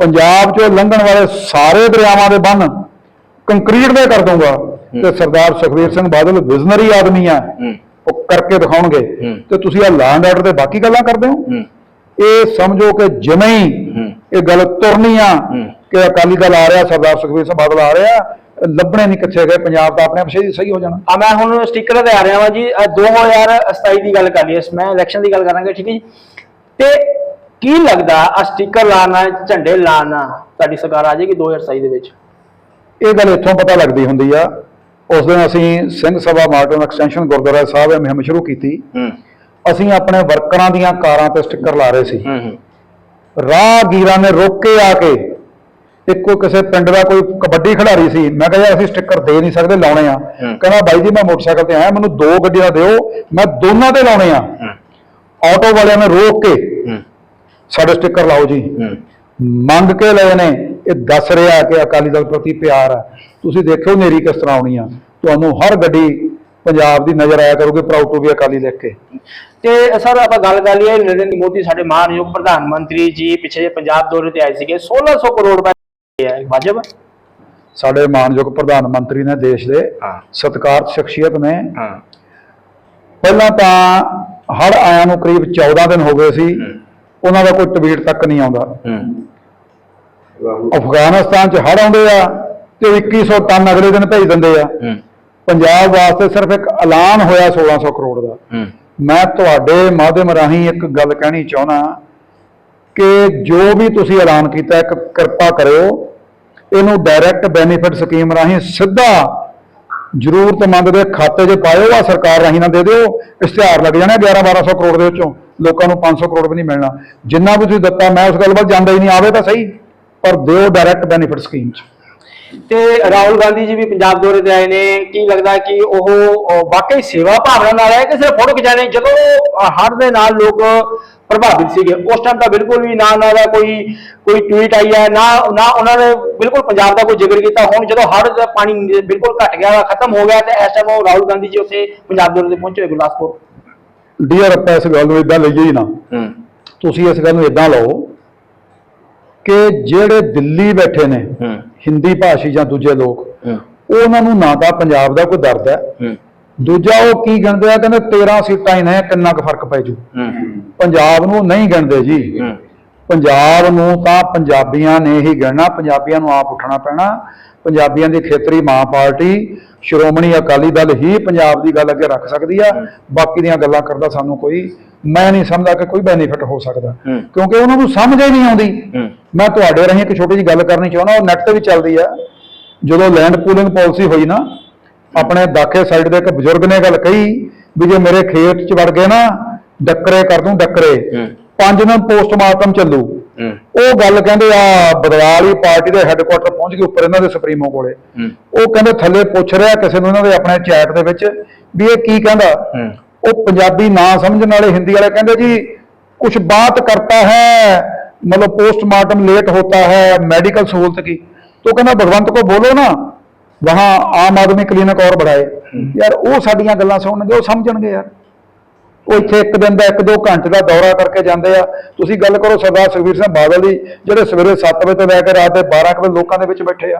ਪੰਜਾਬ 'ਚੋਂ ਲੰਘਣ ਵਾਲੇ ਸਾਰੇ ਦਰਿਆਵਾਂ ਦੇ ਬੰਨ ਕੰਕਰੀਟ ਦੇ ਕਰ ਦੂੰਗਾ ਤੇ ਸਰਦਾਰ ਸੁਖਬੀਰ ਸਿੰਘ ਬਾਦਲ ਵਿਜ਼ਨਰੀ ਆਦਮੀ ਆ। ਹੂੰ। ਉਹ ਕਰਕੇ ਦਿਖਾਉਣਗੇ। ਹੂੰ। ਤੇ ਤੁਸੀਂ ਆ ਲੈਂਡ ਆਰਡਰ ਤੇ ਬਾਕੀ ਗੱਲਾਂ ਕਰਦੇ ਹੋ? ਹੂੰ। ਇਹ ਸਮਝੋ ਕਿ ਜਿਵੇਂ ਹੀ ਹੂੰ। ਇਹ ਗੱਲ ਤੁਰਨੀ ਆ ਹੂੰ। ਕਿ ਅਕਾਲੀ ਦਲ ਆ ਰਿਹਾ ਸਰਦਾਰ ਸੁਖਬੀਰ ਸਿੰਘ ਬਾਦਲ ਆ ਰਿਹਾ ਲੱਭਣੇ ਨਹੀਂ ਕਿੱਥੇ ਗਏ ਪੰਜਾਬ ਦਾ ਆਪਣੇ ਆਪ ਸਹੀ ਸਹੀ ਹੋ ਜਾਣਾ। ਆ ਮੈਂ ਹੁਣ ਸਟicker ਤੇ ਆ ਰਿਹਾ ਵਾਂ ਜੀ ਅਹ 2027 ਦੀ ਗੱਲ ਕਰ ਲਈ ਇਸ ਮੈਂ ਇਲੈਕਸ਼ਨ ਦੀ ਗੱਲ ਕਰਾਂਗੇ ਠੀਕ ਹੈ ਜੀ? ਤੇ ਕੀ ਲੱਗਦਾ ਆ ਸਟicker ਲਾਣਾ ਝੰਡੇ ਲਾਣਾ ਤੁਹਾਡੀ ਸਰਕਾਰ ਆ ਜਾਏਗੀ 2027 ਦੇ ਵਿੱਚ? ਇਹ ਗੱਲ ਇੱਥੋਂ ਪਤਾ ਲੱਗਦੀ ਹੁੰਦੀ ਆ। ਉਸ ਦਿਨ ਅਸੀਂ ਸਿੰਘ ਸਭਾ ਮਾਰਟਨ ਐਕਸਟੈਂਸ਼ਨ ਗੁਰਦੁਆਰਾ ਸਾਹਿਬ ਇਹ ਮੁਹਿੰਮ ਸ਼ੁਰੂ ਕੀਤੀ। ਅਸੀਂ ਆਪਣੇ ਵਰਕਰਾਂ ਦੀਆਂ ਕਾਰਾਂ ਤੇ ਸਟicker ਲਾ ਰਹੇ ਸੀ। ਰਾਹਗੀਰਾਂ ਨੇ ਰੋਕ ਆ ਕੇ ਇੱਕੋ ਕਿਸੇ ਪਿੰਡ ਦਾ ਕੋਈ ਕਬੱਡੀ ਖਿਡਾਰੀ ਸੀ ਮੈਂ ਕਿਹਾ ਯਾਰ ਅਸੀਂ ਸਟicker ਦੇ ਨਹੀਂ ਸਕਦੇ ਲਾਉਣੇ ਆ। ਕਹਿੰਦਾ ਬਾਈ ਜੀ ਮੈਂ ਮੋਟਰਸਾਈਕਲ ਤੇ ਆਇਆ ਮੈਨੂੰ ਦੋ ਗੱਡੀਆਂ ਦਿਓ ਮੈਂ ਦੋਨਾਂ ਤੇ ਲਾਉਣੇ ਆ। ਆਟੋ ਵਾਲਿਆਂ ਨੇ ਰੋਕ ਕੇ ਸਾਡੇ ਸਟicker ਲਾਓ ਜੀ। ਮੰਗ ਕੇ ਲਏ ਨੇ ਇਹ ਦੱਸ ਰਿਹਾ ਕਿ ਅਕਾਲੀ ਦਲ ਪ੍ਰਤੀ ਪਿਆਰ ਆ। ਤੁਸੀਂ ਦੇਖੋ ਨੇਰੀ ਕਿਸ ਤਰ੍ਹਾਂ ਆਉਣੀ ਆ। ਤੁਹਾਨੂੰ ਹਰ ਗੱਡੀ ਪੰਜਾਬ ਦੀ ਨਜ਼ਰ ਆਇਆ ਕਰੂਗੀ ਪ੍ਰਾਊਡ ਟੂ ਬੀ ਅਕਾਲੀ ਲਿਖ ਕੇ। ਤੇ ਸਰ ਆਪਾਂ ਗੱਲ ਕਰ ਲਈਏ ਨਰਿੰਦਰ ਮੋਦੀ ਸਾਡੇ ਮਾਨਯੋਗ ਪ੍ਰਧਾਨ ਮੰਤਰੀ ਜੀ ਪਿੱਛੇ ਜਿਹੇ ਪੰਜਾਬ ਦੌਰੇ ਤੇ ਆਏ ਸੀਗੇ 1600 ਕਰੋੜ ਵਾਜਬ? ਸਾਡੇ ਮਾਨਯੋਗ ਪ੍ਰਧਾਨ ਮੰਤਰੀ ਨੇ ਦੇਸ਼ ਦੇ ਹਾਂ। ਸਤਿਕਾਰਤ ਸ਼ਖਸੀਅਤ ਨੇ। ਹਾਂ। ਪਹਿਲਾਂ ਤਾਂ ਹੜ ਆਇਆਂ ਨੂੰ ਕਰੀਬ 14 ਦਿਨ ਹੋ ਗਏ ਸੀ। ਉਹਨਾਂ ਦਾ ਕੋਈ ਟਵੀਟ ਤੱਕ ਨਹੀਂ ਆਉਂਦਾ। ਹੂੰ। ਅਫਗਾਨਿਸਤਾਨ 'ਚ ਹੜ ਆਉਂਦੇ ਆ ਤੇ 2100 ਟਨ ਅਗਲੇ ਦਿਨ ਭੇਜ ਦਿੰਦੇ ਆ। ਹੂੰ। ਪੰਜਾਬ ਵਾਸਤੇ ਸਿਰਫ ਇੱਕ ਐਲਾਨ ਹੋਇਆ 1600 ਕਰੋੜ ਦਾ। ਹੂੰ। ਮੈਂ ਤੁਹਾਡੇ ਮਾਧਿਅਮ ਰਾਹੀਂ ਇੱਕ ਗੱਲ ਕਹਿਣੀ ਚਾਹੁੰਦਾ ਕਿ ਜੋ ਵੀ ਤੁਸੀਂ ਐਲਾਨ ਕੀਤਾ, ਇੱਕ ਕਿਰਪਾ ਕਰਿਓ। ਇਹਨੂੰ ਡਾਇਰੈਕਟ ਬੈਨੀਫਿਟ ਸਕੀਮ ਰਾਹੀਂ ਸਿੱਧਾ ਜ਼ਰੂਰਤਮੰਦ ਦੇ ਖਾਤੇ 'ਚ ਪਾਇਓ ਆ ਸਰਕਾਰ ਰਾਹੀਂ ਨਾ ਦੇ ਦਿਓ। ਇਸ਼ਤਿਹਾਰ ਲੱਗ ਜਾਣਾ 11 1200 ਕਰੋੜ ਦੇ ਵਿੱਚੋਂ। ਲੋਕਾਂ ਨੂੰ 500 ਕਰੋੜ ਵੀ ਨਹੀਂ ਮਿਲਣਾ। ਜਿੰਨਾ ਵੀ ਤੁਸੀਂ ਦਿੱਤਾ, ਮੈਂ ਉਸ ਗੱਲ ਵੱਲ ਜਾਂਦਾ ਹੀ ਨਹੀਂ, ਆਵੇ ਤਾਂ ਸਹੀ। ਪਰ ਦਿਓ ਡਾਇਰੈਕਟ ਬੈਨੀਫਿਟ ਸਕੀਮ 'ਚ। ਤੇ ਰਾਹੁਲ ਗਾਂਧੀ ਜੀ ਵੀ ਪੰਜਾਬ ਦੌਰੇ ਤੇ ਆਏ ਨੇ। ਕੀ ਲੱਗਦਾ ਕਿ ਉਹ ਵਾਕਈ ਸੇਵਾ ਭਾਵਨਾ ਨਾਲ ਆਏ ਕਿ ਸਿਰਫ ਫੋਟੋ ਖਿਚਾਣੇ ਜਦੋਂ ਹੜ ਦੇ ਨਾਲ ਲੋਕ ਪ੍ਰਭਾਵਿਤ ਸੀਗੇ ਉਸ ਟਾਈਮ ਤਾਂ ਬਿਲਕੁਲ ਵੀ ਨਾ ਉਹਨਾਂ ਦਾ ਕੋਈ ਕੋਈ ਟਵੀਟ ਆਈ ਹੈ ਨਾ ਨਾ ਉਹਨਾਂ ਨੇ ਬਿਲਕੁਲ ਪੰਜਾਬ ਦਾ ਕੋਈ ਜ਼ਿਕਰ ਕੀਤਾ। ਹੁਣ ਜਦੋਂ ਹੜ ਦਾ ਪਾਣੀ ਬਿਲਕੁਲ ਘਟ ਗਿਆ ਵਾ, ਖਤਮ ਹੋ ਗਿਆ ਤੇ ਇਸ ਟਾਈਮ ਉਹ ਰਾਹੁਲ ਗਾਂਧੀ ਜੀ ਉੱਥੇ ਪੰਜਾਬ ਦੌਰੇ ਤੇ ਪਹੁੰਚੇ ਗੁਰਦਾਸਪੁਰ। ਡੀਅਰ ਆਪਾਂ ਇਸ ਗੱਲ ਨੂੰ ਇਦਾਂ ਲਈਏ ਹੀ ਨਾ। ਹੂੰ। ਤੁਸੀਂ ਇਸ ਗੱਲ ਨੂੰ ਇਦਾਂ ਲਓ ਕਿ ਜਿਹੜੇ ਦਿੱਲੀ ਬੈਠੇ ਨੇ ਹਿੰਦੀ ਭਾਸ਼ੀ ਜਾਂ ਦੂਜੇ ਲੋਕ ਉਹਨਾਂ ਨੂੰ ਨਾ ਤਾਂ ਪੰਜਾਬ ਦਾ ਕੋਈ ਦਰਦ ਹੈ ਦੂਜਾ ਉਹ ਕੀ ਗਿਣਦੇ ਆ ਕਹਿੰਦੇ 13 ਸੀਟਾਂ ਹੀ ਨੇ ਕਿੰਨਾ ਕੁ ਫ਼ਰਕ ਪੈ ਜੂ। ਪੰਜਾਬ ਨੂੰ ਨਹੀਂ ਗਿਣਦੇ ਜੀ। ਪੰਜਾਬ ਨੂੰ ਤਾਂ ਪੰਜਾਬੀਆਂ ਨੇ ਹੀ ਗਿਣਨਾ ਪੰਜਾਬੀਆਂ ਨੂੰ ਆਪ ਉੱਠਣਾ ਪੈਣਾ। ਪੰਜਾਬੀਆਂ ਦੀ ਖੇਤਰੀ ਮਾਂ ਪਾਰਟੀ ਸ਼੍ਰੋਮਣੀ ਅਕਾਲੀ ਦਲ ਹੀ ਪੰਜਾਬ ਦੀ ਗੱਲ ਅੱਗੇ ਰੱਖ ਸਕਦੀ ਆ। ਬਾਕੀ ਦੀਆਂ ਗੱਲਾਂ ਕਰਦਾ ਸਾਨੂੰ ਕੋਈ ਮੈਂ ਨਹੀਂ ਸਮਝਦਾ ਕਿ ਕੋਈ ਬੈਨੀਫਿਟ ਹੋ ਸਕਦਾ। ਕਿਉਂਕਿ ਉਹਨਾਂ ਨੂੰ ਸਮਝ ਹੀ ਨਹੀਂ ਆਉਂਦੀ। ਮੈਂ ਤੁਹਾਡੇ ਰਾਹੀਂ ਇੱਕ ਛੋਟੀ ਜਿਹੀ ਗੱਲ ਕਰਨੀ ਚਾਹੁੰਦਾ ਉਹ ਨੈਟ ਤੇ ਵੀ ਚੱਲਦੀ ਆ। ਜਦੋਂ ਲੈਂਡ ਪੂਲਿੰਗ ਪਾਲਿਸੀ ਹੋਈ ਨਾ ਆਪਣੇ ਦਾਖੇ ਸਾਈਡ ਦੇ ਇੱਕ ਬਜ਼ੁਰਗ ਨੇ ਗੱਲ ਕਹੀ ਵੀ ਜੇ ਮੇਰੇ ਖੇਤ 'ਚ ਵੜ ਗਏ ਨਾ ਡੱਕਰੇ ਕਰ ਦੂੰ ਡੱਕਰੇ। ਪੰਜ ਦਿਨ ਪੋਸਟਮਾਰਟਮ ਚੱਲੂ। ਉਹ ਗੱਲ ਕਹਿੰਦੇ ਆ ਬਦਵਾਲੀ ਪਾਰਟੀ ਦੇ ਹੈੱਡਕੁਆਟਰ ਪਹੁੰਚ ਕੇ ਉੱਪਰ ਇਹਨਾਂ ਦੇ ਸੁਪਰੀਮੋ ਕੋਲੇ। ਉਹ ਕਹਿੰਦੇ ਥੱਲੇ ਪੁੱਛ ਰਿਹਾ ਕਿਸੇ ਨੂੰ ਇਹਨਾਂ ਦੇ ਆਪਣੇ ਚੈਟ ਦੇ ਵਿੱਚ ਵੀ ਇਹ ਕੀ ਕਹਿੰਦਾ। ਉਹ ਪੰਜਾਬੀ ਨਾ ਸਮਝਣ ਵਾਲੇ ਹਿੰਦੀ ਵਾਲੇ ਕਹਿੰਦੇ ਜੀ ਕੁਝ ਬਾਤ ਕਰਤਾ ਹੈ ਮਤਲਬ ਪੋਸਟਮਾਰਟਮ ਲੇਟ ਹੋਤਾ ਹੈ ਮੈਡੀਕਲ ਸਹੂਲਤ ਕੀ। ਤੋ ਕਹਿੰਦਾ ਭਗਵੰਤ ਕੋ ਬੋਲੋ ਨਾ ਵਹਾਂ ਆਮ ਆਦਮੀ ਕਲੀਨਿਕ ਔਰ ਬੜਾਏ ਯਾਰ ਉਹ ਸਾਡੀਆਂ ਗੱਲਾਂ ਸੁਣਨਗੇ ਉਹ ਸਮਝਣਗੇ ਯਾਰ। ਉਹ ਇੱਥੇ ਇੱਕ ਦਿਨ ਦਾ ਇੱਕ ਦੋ ਘੰਟੇ ਦਾ ਦੌਰਾ ਕਰਕੇ ਜਾਂਦੇ ਆ। ਤੁਸੀਂ ਗੱਲ ਕਰੋ ਸਰਦਾਰ ਸੁਖਬੀਰ ਸਿੰਘ ਬਾਦਲ ਦੀ ਜਿਹੜੇ ਸਵੇਰੇ 7 ਵਜੇ ਤੋਂ ਲੈ ਕੇ ਰਾਤ ਦੇ 12 ਕੁ ਵਜੇ ਲੋਕਾਂ ਦੇ ਵਿੱਚ ਬੈਠੇ ਆ।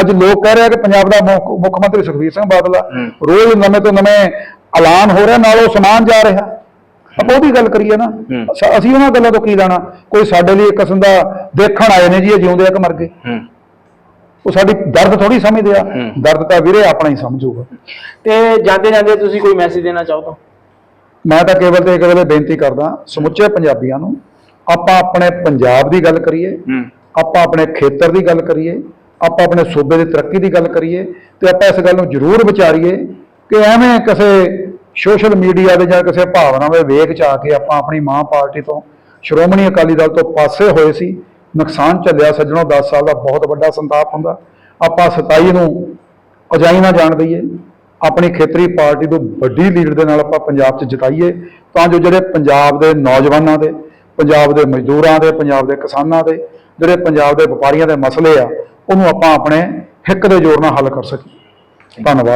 ਅੱਜ ਲੋਕ ਕਹਿ ਰਹੇ ਆ ਕਿ ਪੰਜਾਬ ਦਾ ਮੁੱਖ ਮੰਤਰੀ ਸੁਖਬੀਰ ਸਿੰਘ ਬਾਦਲ ਆ। ਰੋਜ਼ ਨਵੇਂ ਤੋਂ ਨਵੇਂ ਐਲਾਨ ਹੋ ਰਿਹਾ ਨਾਲ ਉਹ ਸਮਾਨ ਜਾ ਰਿਹਾ। ਆਪਾਂ ਉਹਦੀ ਗੱਲ ਕਰੀਏ ਨਾ। ਅਸ- ਉਹਨਾਂ ਗੱਲਾਂ ਤੋਂ ਕੀ ਲੈਣਾ? ਕੋਈ ਸਾਡੇ ਲਈ ਇੱਕ ਕਿਸਮ ਦਾ ਦੇਖਣ ਆਏ ਨੇ ਜੀ ਇਹ ਜਿਉਂਦੇ ਆ ਕਿ ਮਰ ਗਏ। ਉਹ ਸਾਡੀ ਦਰਦ ਥੋੜੀ ਸਮਝਦੇ ਆ। ਦਰਦ ਤਾਂ ਵੀਰੇ ਆਪਣਾ ਹੀ ਸਮਝੂਗਾ। ਤੇ ਜਾਂਦੇ ਜਾਂਦੇ ਤੁਸੀਂ ਕੋਈ ਮੈਸੇਜ ਦੇਣਾ ਚਾਹੋ ਤਾਂ? ਮੈਂ ਤਾਂ ਕੇਵਲ ਤੇ ਇੱਕ ਵੇਲੇ ਬੇਨਤੀ ਕਰਦਾ ਸਮੁੱਚੇ ਪੰਜਾਬੀਆਂ ਨੂੰ ਆਪਾਂ ਆਪਣੇ ਪੰਜਾਬ ਦੀ ਗੱਲ ਕਰੀਏ ਆਪਾਂ ਆਪਣੇ ਖੇਤਰ ਦੀ ਗੱਲ ਕਰੀਏ ਆਪਾਂ ਆਪਣੇ ਸੂਬੇ ਦੀ ਤਰੱਕੀ ਦੀ ਗੱਲ ਕਰੀਏ ਤੇ ਆਪਾਂ ਇਸ ਗੱਲ ਨੂੰ ਜ਼ਰੂਰ ਵਿਚਾਰੀਏ ਕਿ ਐਵੇਂ ਕਿਸੇ ਸੋਸ਼ਲ ਮੀਡੀਆ ਦੇ ਜਾਂ ਕਿਸੇ ਭਾਵਨਾ ਦੇ ਵੇਗ ਚ ਆ ਕੇ ਆਪਾਂ ਆਪਣੀ ਮਾਂ ਪਾਰਟੀ ਤੋਂ ਸ਼੍ਰੋਮਣੀ ਅਕਾਲੀ ਦਲ ਤੋਂ ਪਾਸੇ ਹੋਏ ਸੀ ਨੁਕਸਾਨ ਝੱਲਿਆ ਸੱਜਣੋ 10 ਸਾਲ ਦਾ ਬਹੁਤ ਵੱਡਾ ਸੰਤਾਪ ਹੁੰਦਾ ਆਪਾਂ 27 ਨੂੰ ਅਜਾਈ ਨਾ ਜਾਣ ਦਈਏ ਆਪਣੀ ਖੇਤਰੀ ਪਾਰਟੀ ਨੂੰ ਵੱਡੀ ਲੀਡ ਦੇ ਨਾਲ ਆਪਾਂ ਪੰਜਾਬ 'ਚ ਜਿਤਾਈਏ, ਤਾਂ ਜੋ ਜਿਹੜੇ ਪੰਜਾਬ ਦੇ ਨੌਜਵਾਨਾਂ ਦੇ, ਪੰਜਾਬ ਦੇ ਮਜ਼ਦੂਰਾਂ ਦੇ, ਪੰਜਾਬ ਦੇ ਕਿਸਾਨਾਂ ਦੇ, ਜਿਹੜੇ ਪੰਜਾਬ ਦੇ ਵਪਾਰੀਆਂ ਦੇ ਮਸਲੇ ਆ, ਉਹਨੂੰ ਆਪਾਂ ਆਪਣੇ ਹਿੱਕ ਦੇ ਜ਼ੋਰ ਨਾਲ ਹੱਲ ਕਰ ਸਕੀਏ। ਧੰਨਵਾਦ।